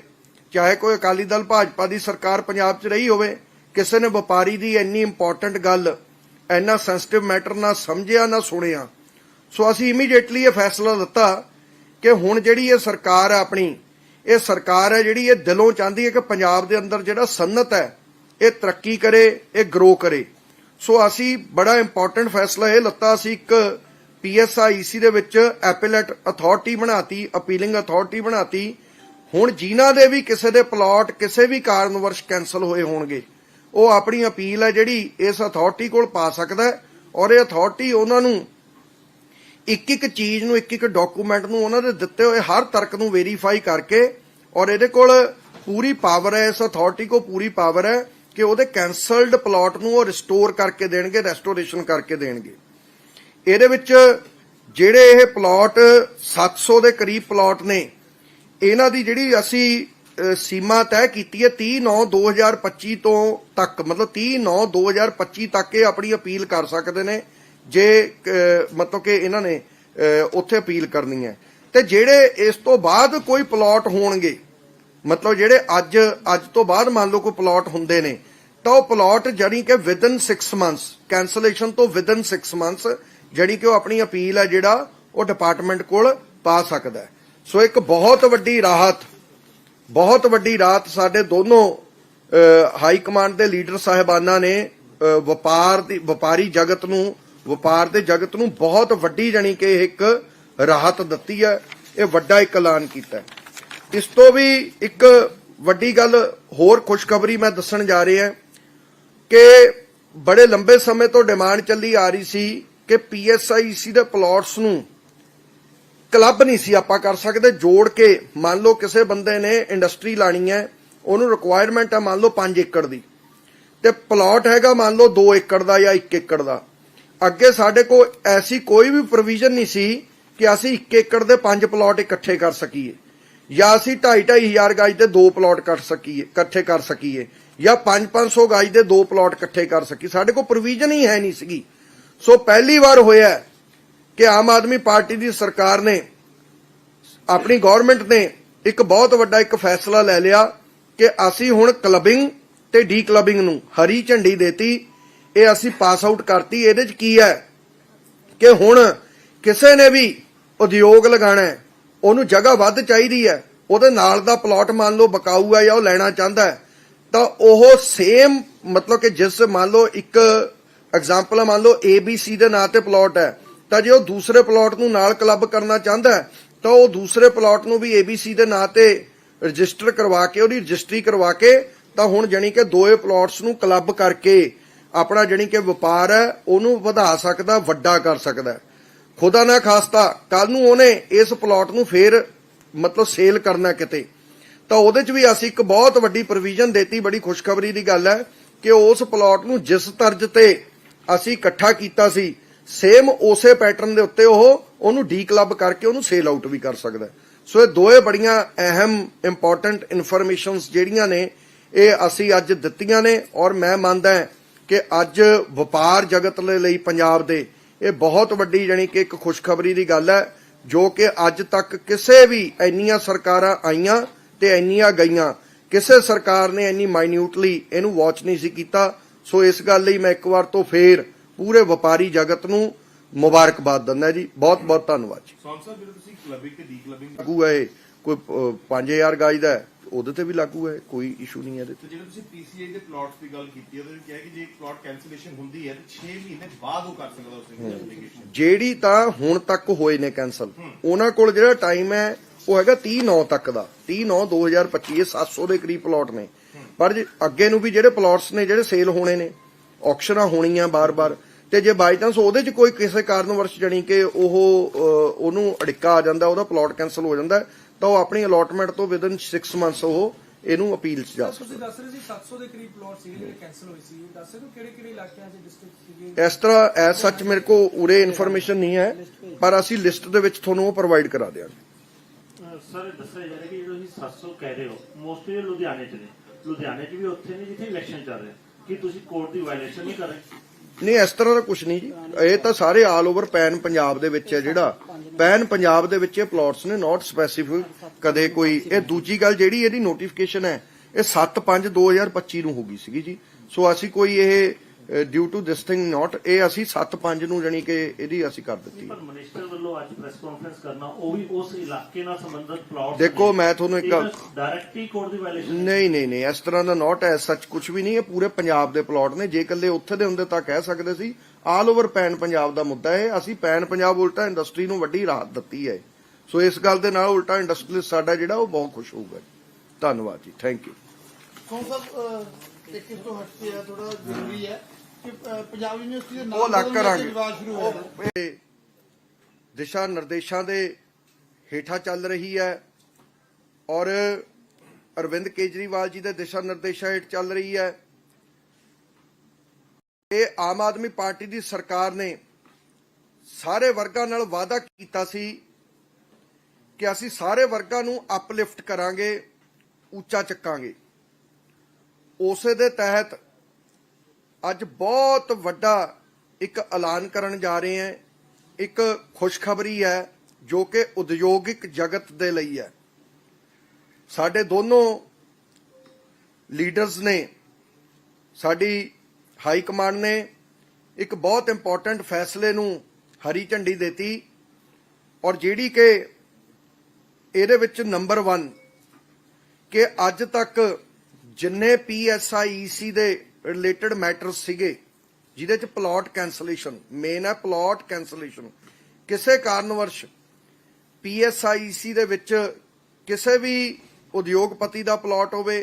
ਚਾਹੇ ਕੋਈ ਅਕਾਲੀ ਦਲ ਭਾਜਪਾ ਦੀ ਸਰਕਾਰ ਪੰਜਾਬ 'ਚ ਰਹੀ ਹੋਵੇ, ਕਿਸੇ ਨੇ ਵਪਾਰੀ ਦੀ ਇੰਨੀ ਇੰਪੋਰਟੈਂਟ ਗੱਲ, ਇੰਨਾ ਸੈਂਸਿਟਿਵ ਮੈਟਰ ਨਾ ਸਮਝਿਆ, ਨਾ ਸੁਣਿਆ। ਸੋ ਅਸੀਂ ਇਮੀਡੀਏਟਲੀ ਇਹ ਫੈਸਲਾ ਲਿੱਤਾ ਕਿ ਹੁਣ ਜਿਹੜੀ ਇਹ ਸਰਕਾਰ ਹੈ ਆਪਣੀ, ਇਹ ਸਰਕਾਰ ਹੈ ਜਿਹੜੀ ਇਹ ਦਿਲੋਂ ਚਾਹੁੰਦੀ ਹੈ ਕਿ ਪੰਜਾਬ ਦੇ ਅੰਦਰ ਜਿਹੜਾ ਸਨਅਤ ਹੈ, ਇਹ ਤਰੱਕੀ ਕਰੇ, ਇਹ ਗਰੋ ਕਰੇ। ਸੋ ਅਸੀਂ ਬੜਾ ਇੰਪੋਰਟੈਂਟ ਫੈਸਲਾ ਇਹ ਲੱਤਾ ਅਸੀਂ ਇੱਕ ਪੀਐਸਆਈਸੀ ਦੇ ਵਿੱਚ ਐਪੀਲੇਟ ਅਥਾਰਟੀ ਬਣਾਤੀ ਅਪੀਲਿੰਗ ਅਥਾਰਟੀ ਬਣਾਤੀ। ਹੁਣ ਜਿਨ੍ਹਾਂ ਦੇ ਵੀ ਕਿਸੇ ਦੇ ਪਲਾਟ ਕਿਸੇ ਵੀ ਕਾਰਨ ਵਰਸ਼ ਕੈਨਸਲ ਹੋਏ ਹੋਣਗੇ, ਉਹ ਆਪਣੀ ਅਪੀਲ ਹੈ ਜਿਹੜੀ ਇਸ ਅਥਾਰਟੀ ਕੋਲ ਪਾ ਸਕਦਾ ਔਰ ਇਹ ਅਥਾਰਟੀ ਉਹਨਾਂ ਨੂੰ ਇੱਕ ਇੱਕ ਚੀਜ਼ ਨੂੰ, ਇੱਕ ਇੱਕ ਡਾਕੂਮੈਂਟ ਨੂੰ ਉਹਨਾਂ ਦੇ ਦਿੱਤੇ ਹੋਏ ਹਰ ਤਰਕ ਨੂੰ ਵੈਰੀਫਾਈ ਕਰਕੇ ਔਰ ਇਹਦੇ ਕੋਲ ਪੂਰੀ ਪਾਵਰ ਹੈ, ਇਸ ਅਥਾਰਟੀ ਕੋ ਪੂਰੀ ਪਾਵਰ ਹੈ। ਕਿ ਉਹਦੇ ਕੈਨਸਲਡ ਪਲਾਟ ਨੂੰ ਉਹ ਰਿਸਟੋਰ ਕਰਕੇ ਦੇਣਗੇ ਰੈਸਟੋਰੇਸ਼ਨ ਕਰਕੇ ਦੇਣਗੇ। ਇਹਦੇ ਵਿੱਚ ਜਿਹੜੇ ਇਹ ਪਲਾਟ 700 ਦੇ ਕਰੀਬ ਪਲਾਟ ਨੇ, ਇਹਨਾਂ ਦੀ ਜਿਹੜੀ ਅਸੀਂ ਸੀਮਾ ਤੈਅ ਕੀਤੀ ਹੈ 30 9 2025 ਤੋਂ ਤੱਕ, ਮਤਲਬ 30 9 2025 ਤੱਕ ਇਹ ਆਪਣੀ ਅਪੀਲ ਕਰ ਸਕਦੇ ਨੇ, ਜੇ ਮਤਲਬ ਕਿ ਇਹਨਾਂ ਨੇ ਉੱਥੇ ਅਪੀਲ ਕਰਨੀ ਹੈ। ਤੇ ਜਿਹੜੇ ਇਸ ਤੋਂ ਬਾਅਦ ਕੋਈ ਪਲਾਟ ਹੋਣਗੇ ਮਤਲਬ ਜਿਹੜੇ ਅੱਜ ਅੱਜ ਤੋਂ ਬਾਅਦ ਮੰਨ ਲਓ ਕੋਈ ਪਲਾਟ ਹੁੰਦੇ ਨੇ, ਤਾਂ ਉਹ ਪਲਾਟ ਜਾਨੀ ਕਿ ਵਿਦਨ 6 ਮੰਥਸ ਕੈਂਸਲੇਸ਼ਨ ਤੋਂ ਵਿਦਨ 6 ਮੰਥਸ ਜਾਨੀ ਕਿ ਉਹ ਆਪਣੀ ਅਪੀਲ ਹੈ ਜਿਹੜਾ ਉਹ ਡਿਪਾਰਟਮੈਂਟ ਕੋਲ ਪਾ ਸਕਦਾ ਹੈ। ਸੋ ਇੱਕ ਬਹੁਤ ਵੱਡੀ ਰਾਹਤ, ਬਹੁਤ ਵੱਡੀ ਰਾਹਤ ਸਾਡੇ ਦੋਨੋਂ ਹਾਈ ਕਮਾਂਡ ਦੇ ਲੀਡਰ ਸਾਹਿਬਾਨਾਂ ਨੇ ਵਪਾਰ ਦੀ, ਵਪਾਰੀ ਜਗਤ ਨੂੰ, ਵਪਾਰ ਦੇ ਜਗਤ ਨੂੰ ਬਹੁਤ ਵੱਡੀ ਜਾਨੀ ਕਿ ਇੱਕ ਰਾਹਤ ਦਿੱਤੀ ਹੈ, ਇਹ ਵੱਡਾ ਇੱਕ ਐਲਾਨ ਕੀਤਾ ਹੈ। ਇਸ ਤੋਂ ਵੀ ਇੱਕ ਵੱਡੀ ਗੱਲ ਹੋਰ ਖੁਸ਼ਖਬਰੀ ਮੈਂ ਦੱਸਣ ਜਾ ਰਿਹਾ ਕਿ ਬੜੇ ਲੰਬੇ ਸਮੇਂ ਤੋਂ ਡਿਮਾਂਡ ਚੱਲੀ ਆ ਰਹੀ ਸੀ ਕਿ ਪੀਐਸਆਈਸੀ ਦੇ ਪਲਾਟਸ ਨੂੰ ਕਲੱਬ ਨਹੀਂ ਸੀ ਆਪਾਂ ਕਰ ਸਕਦੇ, ਜੋੜ ਕੇ ਮੰਨ ਲਓ ਕਿਸੇ ਬੰਦੇ ਨੇ ਇੰਡਸਟਰੀ ਲਾਣੀ ਹੈ, ਉਹਨੂੰ ਰਿਕੁਆਇਰਮੈਂਟ ਹੈ ਮੰਨ ਲਓ 5 ਏਕੜ ਦੀ। ਤੇ ਪਲਾਟ ਹੈਗਾ ਮੰਨ ਲਓ 2 ਏਕੜ ਦਾ ਜਾਂ 1 ਏਕੜ ਦਾ। ਅੱਗੇ ਸਾਡੇ ਕੋਲ ਐਸੀ ਕੋਈ ਵੀ ਪ੍ਰੋਵੀਜ਼ਨ ਨਹੀਂ ਸੀ ਕਿ ਅਸੀਂ 1 ਏਕੜ ਦੇ 5 ਪਲਾਟ ਇਕੱਠੇ ਕਰ ਸਕੀਏ। ਜਾਂ ਅਸੀਂ 2.5 ਹਜ਼ਾਰ ਗਾਜ ਦੇ ਦੋ ਪਲਾਟ ਕੱਟ ਸਕੀਏ, ਇਕੱਠੇ ਕਰ ਸਕੀਏ, ਜਾਂ 5-500 ਗਾਜ ਦੇ ਦੋ ਪਲਾਟ ਇਕੱਠੇ ਕਰ ਸਕੀਏ। ਸਾਡੇ ਕੋਲ ਪ੍ਰੋਵੀਜ਼ਨ ਹੀ ਹੈ ਨਹੀਂ ਸੀਗੀ। ਸੋ ਪਹਿਲੀ ਵਾਰ ਹੋਇਆ ਕਿ ਆਮ ਆਦਮੀ ਪਾਰਟੀ ਦੀ ਸਰਕਾਰ ਨੇ, ਆਪਣੀ ਗਵਰਨਮੈਂਟ ਨੇ ਇੱਕ ਬਹੁਤ ਵੱਡਾ ਇੱਕ ਫੈਸਲਾ ਲੈ ਲਿਆ ਕਿ ਅਸੀਂ ਹੁਣ ਕਲੱਬਿੰਗ ਤੇ ਡੀ ਕਲੱਬਿੰਗ ਨੂੰ ਹਰੀ ਝੰਡੀ ਦੇਤੀ, ਇਹ ਅਸੀਂ ਪਾਸ ਆਊਟ ਕਰਤੀ। ਇਹਦੇ 'ਚ ਕੀ ਹੈ ਕਿ ਹੁਣ ਕਿਸੇ ਨੇ ਵੀ ਉਦਯੋਗ ਲਗਾਣਾ ਹੈ ਉਹਨੂੰ ਜਗ੍ਹਾ ਵੱਧ ਚਾਹੀਦੀ ਹੈ। ਉਹਦੇ ਨਾਲ ਦਾ ਪਲਾਟ ਮੰਨ ਲਓ ਬਕਾਊ ਹੈ ਜਾਂ ਉਹ ਲੈਣਾ ਚਾਹੁੰਦਾ ਹੈ। ਤਾਂ ਉਹ ਸੇਮ ਮਤਲਬ ਕਿ ਜਿਸ ਮੰਨ ਲਓ ਇੱਕ ਐਗਜ਼ਾਮਪਲ ਮੰਨ ਲਓ ABC ਦੇ ਨਾਂ ਤੇ ਪਲਾਟ ਹੈ। ਤਾਂ ਜੇ ਉਹ ਦੂਸਰੇ ਪਲਾਟ ਨੂੰ ਨਾਲ ਕਲੱਬ ਕਰਨਾ ਚਾਹੁੰਦਾ ਹੈ, ਤਾਂ ਉਹ ਦੂਸਰੇ ਪਲਾਟ ਨੂੰ ਵੀ ABC ਦੇ ਨਾਂ ਤੇ ਰਜਿਸਟਰ ਕਰਵਾ ਕੇ, ਉਹਦੀ ਰਜਿਸਟਰੀ ਕਰਵਾ ਕੇ, ਤਾਂ ਹੁਣ ਜਣੀ ਕਿ ਦੋਏ ਪਲਾਟਸ ਨੂੰ ਕਲੱਬ ਕਰਕੇ ਆਪਣਾ ਜਣੀ ਕਿ ਵਪਾਰ ਹੈ, ਉਹਨੂੰ ਵਧਾ ਸਕਦਾ, ਵੱਡਾ ਕਰ ਸਕਦਾ ਖੁਦਾ ਨਾ ਖਾਸਤਾ ਕੱਲ ਨੂੰ ਉਹਨੇ ਇਸ ਪਲਾਟ ਨੂੰ ਫੇਰ ਮਤਲਬ ਸੇਲ ਕਰਨਾ ਕਿਤੇ। ਤਾਂ ਉਹਦੇ 'ਚ ਵੀ ਅਸੀਂ ਇੱਕ ਬਹੁਤ ਵੱਡੀ ਪ੍ਰੋਵੀਜ਼ਨ ਦੇਤੀ, ਬੜੀ ਖੁਸ਼ਖਬਰੀ ਦੀ ਗੱਲ ਹੈ ਕਿ ਉਸ ਪਲਾਟ ਨੂੰ ਜਿਸ ਤਰਜ ਤੇ ਅਸੀਂ ਇਕੱਠਾ ਕੀਤਾ ਸੀ ਸੇਮ ਉਸੇ ਪੈਟਰਨ ਦੇ ਉੱਤੇ ਉਹ ਉਹਨੂੰ ਡੀ ਕਲੱਬ ਕਰਕੇ ਉਹਨੂੰ ਸੇਲ ਆਊਟ ਵੀ ਕਰ ਸਕਦਾ ਸੋ ਇਹ ਦੋਏ ਬੜੀਆਂ ਅਹਿਮ ਇੰਪੋਰਟੈਂਟ ਇਨਫੋਰਮੇਸ਼ਨਸ ਜਿਹੜੀਆਂ ਨੇ, ਇਹ ਅਸੀਂ ਅੱਜ ਦਿੱਤੀਆਂ ਨੇ ਔਰ ਮੈਂ ਮੰਨਦਾ ਕਿ ਅੱਜ ਵਪਾਰ ਜਗਤ ਦੇ ਲਈ ਪੰਜਾਬ ਦੇ ਇਹ ਬਹੁਤ ਵੱਡੀ ਜਾਣੀ ਕਿ ਇੱਕ ਖੁਸ਼ਖਬਰੀ ਦੀ ਗੱਲ ਹੈ ਜੋ ਕਿ ਅੱਜ ਤੱਕ ਕਿਸੇ ਵੀ ਇੰਨੀਆਂ ਸਰਕਾਰਾਂ ਆਈਆਂ ਤੇ ਇੰਨੀਆਂ ਗਈਆਂ। ਕਿਸੇ ਸਰਕਾਰ ਨੇ ਇੰਨੀ ਮਾਈਨਿਊਟਲੀ ਇਹਨੂੰ ਵਾਚ ਨਹੀਂ ਸੀ ਕੀਤਾ। ਸੋ ਇਸ ਗੱਲ ਲਈ ਮੈਂ ਇੱਕ ਵਾਰ ਤੋਂ ਫੇਰ ਪੂਰੇ ਵਪਾਰੀ ਜਗਤ ਨੂੰ ਮੁਬਾਰਕਬਾਦ ਦਿੰਦਾ ਜੀ। ਬਹੁਤ ਬਹੁਤ ਧੰਨਵਾਦ ਜੀ। ਸਾਹਿਬ ਜਦੋਂ ਤੁਸੀਂ ਕਲੱਬਿੰਗ ਤੇ ਡੀ ਕਲੱਬਿੰਗ ਲਾਗੂ ਹੈ ਇਹ, ਕੋਈ ਅਹ, 5000 ਗਜ ਦਾ ਹੈ, ਉਹਦੇ ਤੇ ਵੀ ਲਾਗੂ ਹੈ ਕੋਈ ਇਸ਼ੂ ਨਹੀਂ ਹੈ ਇਹਦੇ ਤੇ। ਤੇ ਤੁਸੀਂ ਪੀਸੀਆਈ ਦੇ ਪਲਾਟਸ ਦੀ ਗੱਲ ਕੀਤੀ ਉਹਦੇ ਵਿੱਚ ਕਿਹਾ ਕਿ ਜੇ ਪਲਾਟ ਕੈਂਸਲੇਸ਼ਨ ਹੁੰਦੀ ਹੈ ਤਾਂ 6 ਮਹੀਨੇ ਬਾਅਦ ਉਹ ਕਰ ਸਕਦਾ ਉਸ ਦੀ ਐਪਲੀਕੇਸ਼ਨ ਜਿਹੜੀ ਤਾਂ ਹੁਣ ਤੱਕ ਹੋਏ ਨੇ ਕੈਨਸਲ ਉਹਨਾਂ ਕੋਲ ਜਿਹੜਾ ਟਾਈਮ ਹੈ ਉਹ ਹੈਗਾ 30 9 ਤੱਕ ਦਾ। 30 9 2025 ਇਹ 700 ਦੇ ਕਰੀਬ ਪਲਾਟ ਨੇ। ਪਰ ਜੇ ਅੱਗੇ ਨੂੰ ਵੀ ਜਿਹੜੇ ਪਲਾਟਸ ਨੇ ਜਿਹੜੇ ਸੇਲ ਹੋਣੇ ਨੇ ਆਕਸ਼ਨਾਂ ਹੋਣੀਆਂ ਬਾਰ-ਬਾਰ ਤੇ ਜੇ ਬਾਈ ਚਾਂਸ ਉਹਦੇ 'ਚ ਕੋਈ ਕਿਸੇ ਕਾਰਨ ਵਰਸ਼ ਜਣੀ ਕਿ ਉਹ ਉਹਨੂੰ ਅੜਿੱਕਾ ਆ ਜਾਂਦਾ ਉਹਦਾ ਪਲਾਟ ਕੈਨਸਲ ਹੋ ਜਾਂਦਾ ਤਾਂ ਉਹ ਆਪਣੀ ਅਲੋਟਮੈਂਟ ਤੋਂ ਵਿਦਨ 6 ਮੰਥਸ ਉਹ ਇਹਨੂੰ ਅਪੀਲ 'ਚ ਜਾ ਸਕਦਾ ਤੁਸੀਂ ਦੱਸ ਰਹੇ ਸੀ 700 ਦੇ ਕਰੀਬ ਪਲਾਟ ਸੀਗੇ ਜਿਹੜੇ ਕੈਨਸਲ ਹੋਏ ਸੀ। ਦੱਸ ਸਕਦੇ ਹੋ ਕਿਹੜੇ ਕਿਹੜੇ ਇਲਾਕਿਆਂ 'ਚ ਡਿਸਟ੍ਰਿਕਟ ਸੀਗੇ? ਇਸ ਤਰ੍ਹਾਂ ਐਸ ਸੱਚ ਮੇਰੇ ਕੋ ਉਰੇ ਇਨਫੋਰਮੇਸ਼ਨ ਨਹੀਂ ਹੈ ਪਰ ਅਸੀਂ ਲਿਸਟ ਦੇ ਵਿੱਚ ਤੁਹਾਨੂੰ ਉਹ ਪ੍ਰੋਵਾਈਡ ਕਰਾ ਦਿਆਂਗੇ। ਸਰ ਦੱਸਿਆ ਜਾ ਰਿਹਾ ਕਿ ਜਦੋਂ ਤੁਸੀਂ 700 ਕਹਿ ਰਹੇ ਹੋ ਮੋਸਟਲੀ ਲੁਧਿਆਣੇ 'ਚ ਨੇ। ਲੁਧਿਆਣੇ 'ਚ ਵੀ ਉੱਥੇ ਨੇ ਜਿੱਥੇ ਇਲੈਕਸ਼ਨ ਚੱਲ ਰਿਹਾ। ਕੀ ਤੁਸੀਂ ਕੋਰਟ ਦੀ ਵਾਇਲੇਸ਼ਨ ਨਹੀਂ ਕਰ ਰਹੇ? ਨਹੀਂ, ਇਸ ਤਰ੍ਹਾਂ ਦਾ ਕੁਝ ਨਹੀਂ ਜੀ। ਇਹ ਤਾਂ ਸਾਰੇ ਆਲ ਓਵਰ ਪੈਨ ਪੰਜਾਬ ਦੇ ਵਿੱਚ ਹੈ ਜਿਹੜਾ। ਪੈਨ ਪੰਜਾਬ ਦੇ ਵਿੱਚ ਇਹ ਪਲਾਟਸ ਨੇ ਨਾਟ ਸਪੈਸੀਫਿਕ ਕਦੇ ਕੋਈ। ਇਹ ਦੂਜੀ ਗੱਲ ਜਿਹੜੀ, ਇਹਦੀ ਨੋਟੀਫਿਕੇਸ਼ਨ ਹੈ, ਇਹ 7/5/2025 ਨੂੰ ਹੋ ਗਈ ਸੀਗੀ ਜੀ। ਸੋ ਅਸੀਂ ਕੋਈ ਇਹ due to this thing not ਇਹ ਅਸੀਂ 7/5 ਨੂੰ ਜਾਨੀ ਕਿ ਇਹਦੀ ਅਸੀਂ ਕਰ ਦਿੱਤੀ ਪਰ ਮਿਨਿਸਟਰ ਵੱਲੋਂ ਅੱਜ ਪ੍ਰੈਸ ਕਾਨਫਰੰਸ ਕਰਨਾ ਉਹ ਵੀ ਉਸ ਇਲਾਕੇ ਨਾਲ ਸੰਬੰਧਿਤ ਪਲਾਟ ਦੇਖੋ, ਮੈਂ ਤੁਹਾਨੂੰ ਇੱਕ ਡਾਇਰੈਕਟਲੀ ਕੋਰਟ ਦੀ ਵਾਇਲੇਸ਼ਨ ਨਹੀਂ ਨਹੀਂ ਨਹੀਂ ਇਸ ਤਰ੍ਹਾਂ ਦਾ ਨਾਟ ਐ ਸੱਚ ਕੁਝ ਵੀ ਨਹੀਂ ਇਹ ਪੂਰੇ ਪੰਜਾਬ ਦੇ ਪਲਾਟ ਨੇ। ਜੇ ਇਕੱਲੇ ਉੱਥੇ ਦੇ ਹੁੰਦੇ ਤਾਂ ਕਹਿ ਸਕਦੇ ਸੀ ਆਲ ਓਵਰ ਪੈਨ ਪੰਜਾਬ ਦਾ ਮੁੱਦਾ ਹੈ ਅਸੀਂ ਪੈਨ ਪੰਜਾਬ ਉਲਟਾ ਇੰਡਸਟਰੀ ਨੂੰ ਵੱਡੀ ਰਾਹਤ ਦਿੱਤੀ ਹੈ। ਸੋ ਇਸ ਗੱਲ ਦੇ ਨਾਲ ਉਲਟਾ ਇੰਡਸਟਰੀਲਿਸਟ ਸਾਡਾ ਜਿਹੜਾ ਉਹ ਬਹੁਤ ਖੁਸ਼ ਹੋਊਗਾ। ਧੰਨਵਾਦ ਜੀ ਥੈਂਕ ਯੂ ਇੱਕ ਇਸ ਤੋਂ ਹਟ ਕੇ ਆ? ਥੋੜਾ ਜ਼ਰੂਰੀ ਹੈ ਕਿ ਅ, ਪੰਜਾਬ ਯੂਨੀਵਰਸਿਟੀ ਦੇ ਉਹ ਲੱਗ ਕਰਾਂਗੇ। ਰਿਵਾਜ ਸ਼ੁਰੂ ਹੋਇਆ। ਹੈ ਉਹ ਇਹ ਦਿਸ਼ਾ ਨਿਰਦੇਸ਼ਾਂ ਦੇ ਹੇਠਾਂ ਚੱਲ ਰਹੀ ਹੈ ਔਰ ਅਰਵਿੰਦ ਕੇਜਰੀਵਾਲ ਜੀ ਦੇ ਦਿਸ਼ਾ ਨਿਰਦੇਸ਼ਾਂ ਹੇਠ ਚੱਲ ਰਹੀ ਹੈ। ਇਹ ਆਮ ਆਦਮੀ ਪਾਰਟੀ ਦੀ ਸਰਕਾਰ ਨੇ ਸਾਰੇ ਵਰਗਾਂ ਨਾਲ ਵਾਅਦਾ ਕੀਤਾ ਸੀ ਕਿ ਅਸੀਂ ਸਾਰੇ ਵਰਗਾਂ ਨੂੰ ਅਪਲਿਫਟ ਕਰਾਂਗੇ ਉੱਚਾ ਚੱਕਾਂਗੇ। ਉਸੇ ਦੇ ਤਹਿਤ ਅੱਜ ਬਹੁਤ ਵੱਡਾ ਇੱਕ ਐਲਾਨ ਕਰਨ ਜਾ ਰਹੇ ਹਾਂ। ਇੱਕ ਖੁਸ਼ਖਬਰੀ ਹੈ, ਜੋ ਕਿ ਉਦਯੋਗਿਕ ਜਗਤ ਦੇ ਲਈ ਹੈ। ਸਾਡੇ ਦੋਨੋਂ ਲੀਡਰਸ ਨੇ, ਸਾਡੀ ਹਾਈ ਕਮਾਂਡ ਨੇ ਇੱਕ ਬਹੁਤ ਇੰਪੋਰਟੈਂਟ ਫੈਸਲੇ ਨੂੰ ਹਰੀ ਝੰਡੀ ਦਿੱਤੀ ਔਰ ਜਿਹੜੀ ਕਿ ਇਹਦੇ ਵਿੱਚ ਨੰਬਰ 1 ਕਿ ਅੱਜ ਤੱਕ ਜਿੰਨੇ ਪੀਐਸਆਈਸੀ ਦੇ ਰਿਲੇਟਡ ਮੈਟਰ ਸੀਗੇ, ਜਿਹਦੇ ਚ ਪਲਾਟ ਕੈਂਸਲੇਸ਼ਨ ਮੇਨ ਹੈ ਪਲਾਟ ਕੈਂਸਲੇਸ਼ਨ ਕਿਸੇ ਕਾਰਨ ਕਾਰਨਵਰਸ਼ ਪੀਐਸਆਈਸੀ ਦੇ ਵਿੱਚ ਕਿਸੇ ਵੀ ਉਦਯੋਗਪਤੀ ਦਾ ਪਲਾਟ ਹੋਵੇ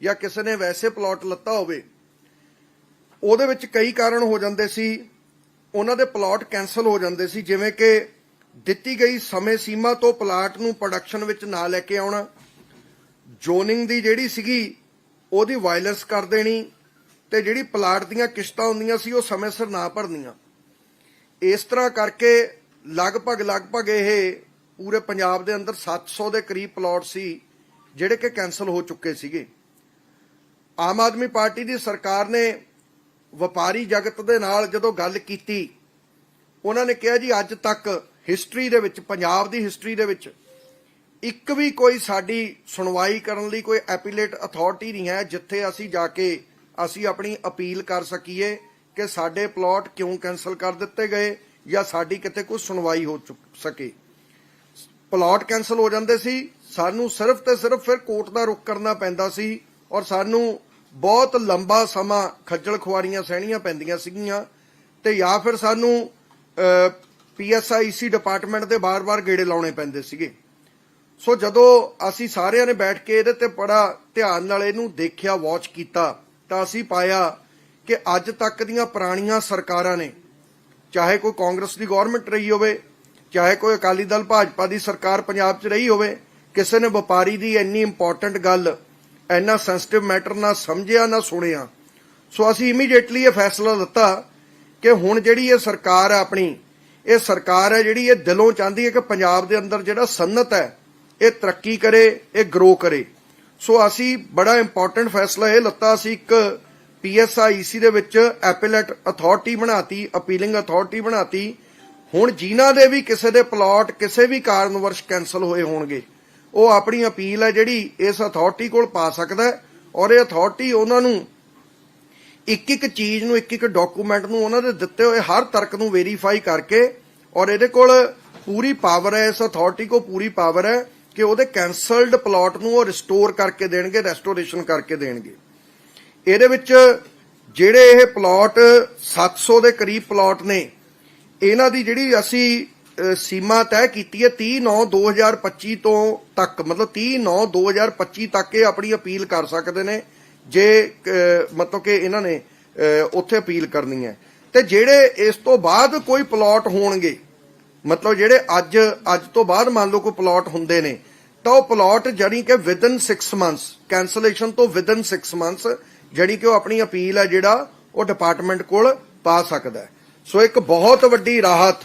ਜਾਂ ਕਿਸੇ ਨੇ ਵੈਸੇ ਪਲਾਟ ਲੱਤਾ ਹੋਵੇ, ਉਹਦੇ ਵਿੱਚ ਕਈ ਕਾਰਨ ਹੋ ਜਾਂਦੇ ਸੀ। ਉਹਨਾਂ ਦੇ ਪਲਾਟ ਕੈਨਸਲ ਹੋ ਜਾਂਦੇ ਸੀ, ਜਿਵੇਂ ਕਿ ਦਿੱਤੀ ਗਈ ਸਮੇਂ ਸੀਮਾ ਤੋਂ ਪਲਾਟ ਨੂੰ ਪ੍ਰੋਡਕਸ਼ਨ ਵਿੱਚ ਨਾ ਲੈ ਕੇ ਆਉਣਾ ਜ਼ੋਨਿੰਗ ਦੀ ਜਿਹੜੀ ਸੀਗੀ ਉਹਦੀ ਵਾਇਲੈਂਸ ਕਰ ਦੇਣੀ ਤੇ ਜਿਹੜੀ ਪਲਾਟ ਦੀਆਂ ਕਿਸ਼ਤਾਂ ਹੁੰਦੀਆਂ ਸੀ, ਉਹ ਸਮੇਂ ਸਿਰ ਨਾ ਭਰਨੀਆਂ। ਇਸ ਤਰ੍ਹਾਂ ਕਰਕੇ ਲਗਭਗ ਲਗਭਗ ਇਹ ਪੂਰੇ ਪੰਜਾਬ ਦੇ ਅੰਦਰ 700 ਦੇ ਕਰੀਬ ਪਲਾਟ ਸੀ, ਜਿਹੜੇ ਕਿ ਕੈਨਸਲ ਹੋ ਚੁੱਕੇ ਸੀਗੇ। ਆਮ ਆਦਮੀ ਪਾਰਟੀ ਦੀ ਸਰਕਾਰ ਨੇ ਵਪਾਰੀ ਜਗਤ ਦੇ ਨਾਲ ਜਦੋਂ ਗੱਲ ਕੀਤੀ, ਉਹਨਾਂ ਨੇ ਕਿਹਾ ਜੀ, ਅੱਜ ਤੱਕ ਹਿਸਟਰੀ ਦੇ ਵਿੱਚ, ਪੰਜਾਬ ਦੀ ਹਿਸਟਰੀ ਦੇ ਵਿੱਚ ਇੱਕ ਵੀ ਕੋਈ ਸਾਡੀ ਸੁਣਵਾਈ ਕਰਨ ਲਈ ਕੋਈ ਐਪੀਲੇਟ ਅਥਾਰਟੀ ਨਹੀਂ ਹੈ ਜਿੱਥੇ ਅਸੀਂ ਜਾ ਕੇ ਅਸੀਂ ਆਪਣੀ ਅਪੀਲ ਕਰ ਸਕੀਏ ਕਿ ਸਾਡੇ ਪਲਾਟ ਕਿਉਂ ਕੈਨਸਲ ਕਰ ਦਿੱਤੇ ਗਏ ਜਾਂ ਸਾਡੀ ਕਿਤੇ ਕੋਈ ਸੁਣਵਾਈ ਹੋ ਚੁੱਕ ਸਕੇ। ਪਲਾਟ ਕੈਨਸਲ ਹੋ ਜਾਂਦੇ ਸੀ, ਸਾਨੂੰ ਸਿਰਫ ਤੇ ਸਿਰਫ ਫਿਰ ਕੋਰਟ ਦਾ ਰੁਖ ਕਰਨਾ ਪੈਂਦਾ ਸੀ ਔਰ ਸਾਨੂੰ ਬਹੁਤ ਲੰਬਾ ਸਮਾਂ ਖੱਜਲ ਖੁਆਰੀਆਂ ਸਹਿਣੀਆਂ ਪੈਂਦੀਆਂ ਸੀਗੀਆਂ ਤੇ ਜਾਂ ਫਿਰ ਸਾਨੂੰ ਪੀਐਸਆਈਸੀ ਡਿਪਾਰਟਮੈਂਟ ਦੇ ਬਾਰ-ਬਾਰ ਗੇੜੇ ਲਾਉਣੇ ਪੈਂਦੇ ਸੀਗੇ। ਸੋ ਜਦੋਂ ਅਸੀਂ ਸਾਰਿਆਂ ਨੇ ਬੈਠ ਕੇ ਇਹਦੇ ਤੇ ਬੜਾ ਧਿਆਨ ਨਾਲ ਇਹਨੂੰ ਦੇਖਿਆ ਵਾਚ ਕੀਤਾ, ਤਾਂ ਅਸੀਂ ਪਾਇਆ ਕਿ ਅੱਜ ਤੱਕ ਦੀਆਂ ਪੁਰਾਣੀਆਂ ਸਰਕਾਰਾਂ ਨੇ, ਚਾਹੇ ਕੋਈ ਕਾਂਗਰਸ ਦੀ ਗਵਰਨਮੈਂਟ ਰਹੀ ਹੋਵੇ, ਚਾਹੇ ਕੋਈ ਅਕਾਲੀ ਦਲ ਭਾਜਪਾ ਦੀ ਸਰਕਾਰ ਪੰਜਾਬ 'ਚ ਰਹੀ ਹੋਵੇ, ਕਿਸੇ ਨੇ ਵਪਾਰੀ ਦੀ ਇੰਨੀ ਇੰਪੋਰਟੈਂਟ ਗੱਲ, ਇੰਨਾ ਸੈਂਸਿਟਿਵ ਮੈਟਰ ਨਾ ਸਮਝਿਆ, ਨਾ ਸੁਣਿਆ। ਸੋ ਅਸੀਂ ਇਮੀਡੀਏਟਲੀ ਇਹ ਫੈਸਲਾ ਲਿੱਤਾ ਕਿ ਹੁਣ ਜਿਹੜੀ ਇਹ ਸਰਕਾਰ ਹੈ ਆਪਣੀ, ਇਹ ਸਰਕਾਰ ਹੈ ਜਿਹੜੀ ਇਹ ਦਿਲੋਂ ਚਾਹੁੰਦੀ ਹੈ ਕਿ ਪੰਜਾਬ ਦੇ ਅੰਦਰ ਜਿਹੜਾ ਸਨਅਤ ਹੈ ਇਹ ਤਰੱਕੀ ਕਰੇ, ਇਹ ਗਰੋ ਕਰੇ। ਸੋ ਅਸੀਂ ਬੜਾ ਇੰਪੋਰਟੈਂਟ ਫੈਸਲਾ ਇਹ ਲੱਤਾ ਸੀ ਇੱਕ ਪੀਐਸਆਈਸੀ ਦੇ ਵਿੱਚ ਐਪੀਲੇਟ ਅਥਾਰਟੀ ਬਣਾਤੀ ਅਪੀਲਿੰਗ ਅਥਾਰਟੀ ਬਣਾਤੀ। ਹੁਣ ਜਿਨ੍ਹਾਂ ਦੇ ਵੀ ਕਿਸੇ ਦੇ ਪਲਾਟ ਕਿਸੇ ਵੀ ਕਾਰਨ ਵਰਸ਼ ਕੈਨਸਲ ਹੋਏ ਹੋਣਗੇ। ਉਹ ਆਪਣੀ ਅਪੀਲ ਹੈ ਜਿਹੜੀ ਇਸ ਅਥਾਰਟੀ ਕੋਲ ਪਾ ਸਕਦਾ ਹੈ ਔਰ ਇਹ ਅਥਾਰਟੀ ਉਹਨਾਂ ਨੂੰ ਇੱਕ ਇੱਕ ਚੀਜ਼ ਨੂੰ, ਇੱਕ ਇੱਕ ਡਾਕੂਮੈਂਟ ਨੂੰ ਉਹਨਾਂ ਦੇ ਦਿੱਤੇ ਹੋਏ ਹਰ ਤਰਕ ਨੂੰ ਵੈਰੀਫਾਈ ਕਰਕੇ ਔਰ ਇਹਦੇ ਕੋਲ ਪੂਰੀ ਪਾਵਰ ਹੈ, ਇਸ ਅਥਾਰਟੀ ਕੋ ਪੂਰੀ ਪਾਵਰ ਹੈ। ਕਿ ਉਹਦੇ ਕੈਨਸਲਡ ਪਲਾਟ ਨੂੰ ਉਹ ਰਿਸਟੋਰ ਕਰਕੇ ਦੇਣਗੇ ਰੈਸਟੋਰੇਸ਼ਨ ਕਰਕੇ ਦੇਣਗੇ। ਇਹਦੇ ਵਿੱਚ ਜਿਹੜੇ ਇਹ ਪਲਾਟ 700 ਦੇ ਕਰੀਬ ਪਲਾਟ ਨੇ, ਇਹਨਾਂ ਦੀ ਜਿਹੜੀ ਅਸੀਂ ਸੀਮਾ ਤੈਅ ਕੀਤੀ ਹੈ 30 9 2025 ਤੋਂ ਤੱਕ, ਮਤਲਬ 30 9 2025 ਤੱਕ ਇਹ ਆਪਣੀ ਅਪੀਲ ਕਰ ਸਕਦੇ ਨੇ, ਜੇ ਮਤਲਬ ਕਿ ਇਹਨਾਂ ਨੇ ਉੱਥੇ ਅਪੀਲ ਕਰਨੀ ਹੈ। ਤੇ ਜਿਹੜੇ ਇਸ ਤੋਂ ਬਾਅਦ ਕੋਈ ਪਲਾਟ ਹੋਣਗੇ ਮਤਲਬ ਜਿਹੜੇ ਅੱਜ ਅੱਜ ਤੋਂ ਬਾਅਦ ਮੰਨ ਲਓ ਕੋਈ ਪਲਾਟ ਹੁੰਦੇ ਨੇ, ਤਾਂ ਉਹ ਪਲਾਟ ਜਾਨੀ ਕਿ ਵਿਦਨ 6 ਮੰਥਸ ਕੈਂਸਲੇਸ਼ਨ ਤੋਂ ਵਿਦਨ 6 ਮੰਥਸ ਜਿਹੜੀ ਕਿ ਉਹ ਆਪਣੀ ਅਪੀਲ ਹੈ ਜਿਹੜਾ ਉਹ ਡਿਪਾਰਟਮੈਂਟ ਕੋਲ ਪਾ ਸਕਦਾ ਸੋ ਇੱਕ ਬਹੁਤ ਵੱਡੀ ਰਾਹਤ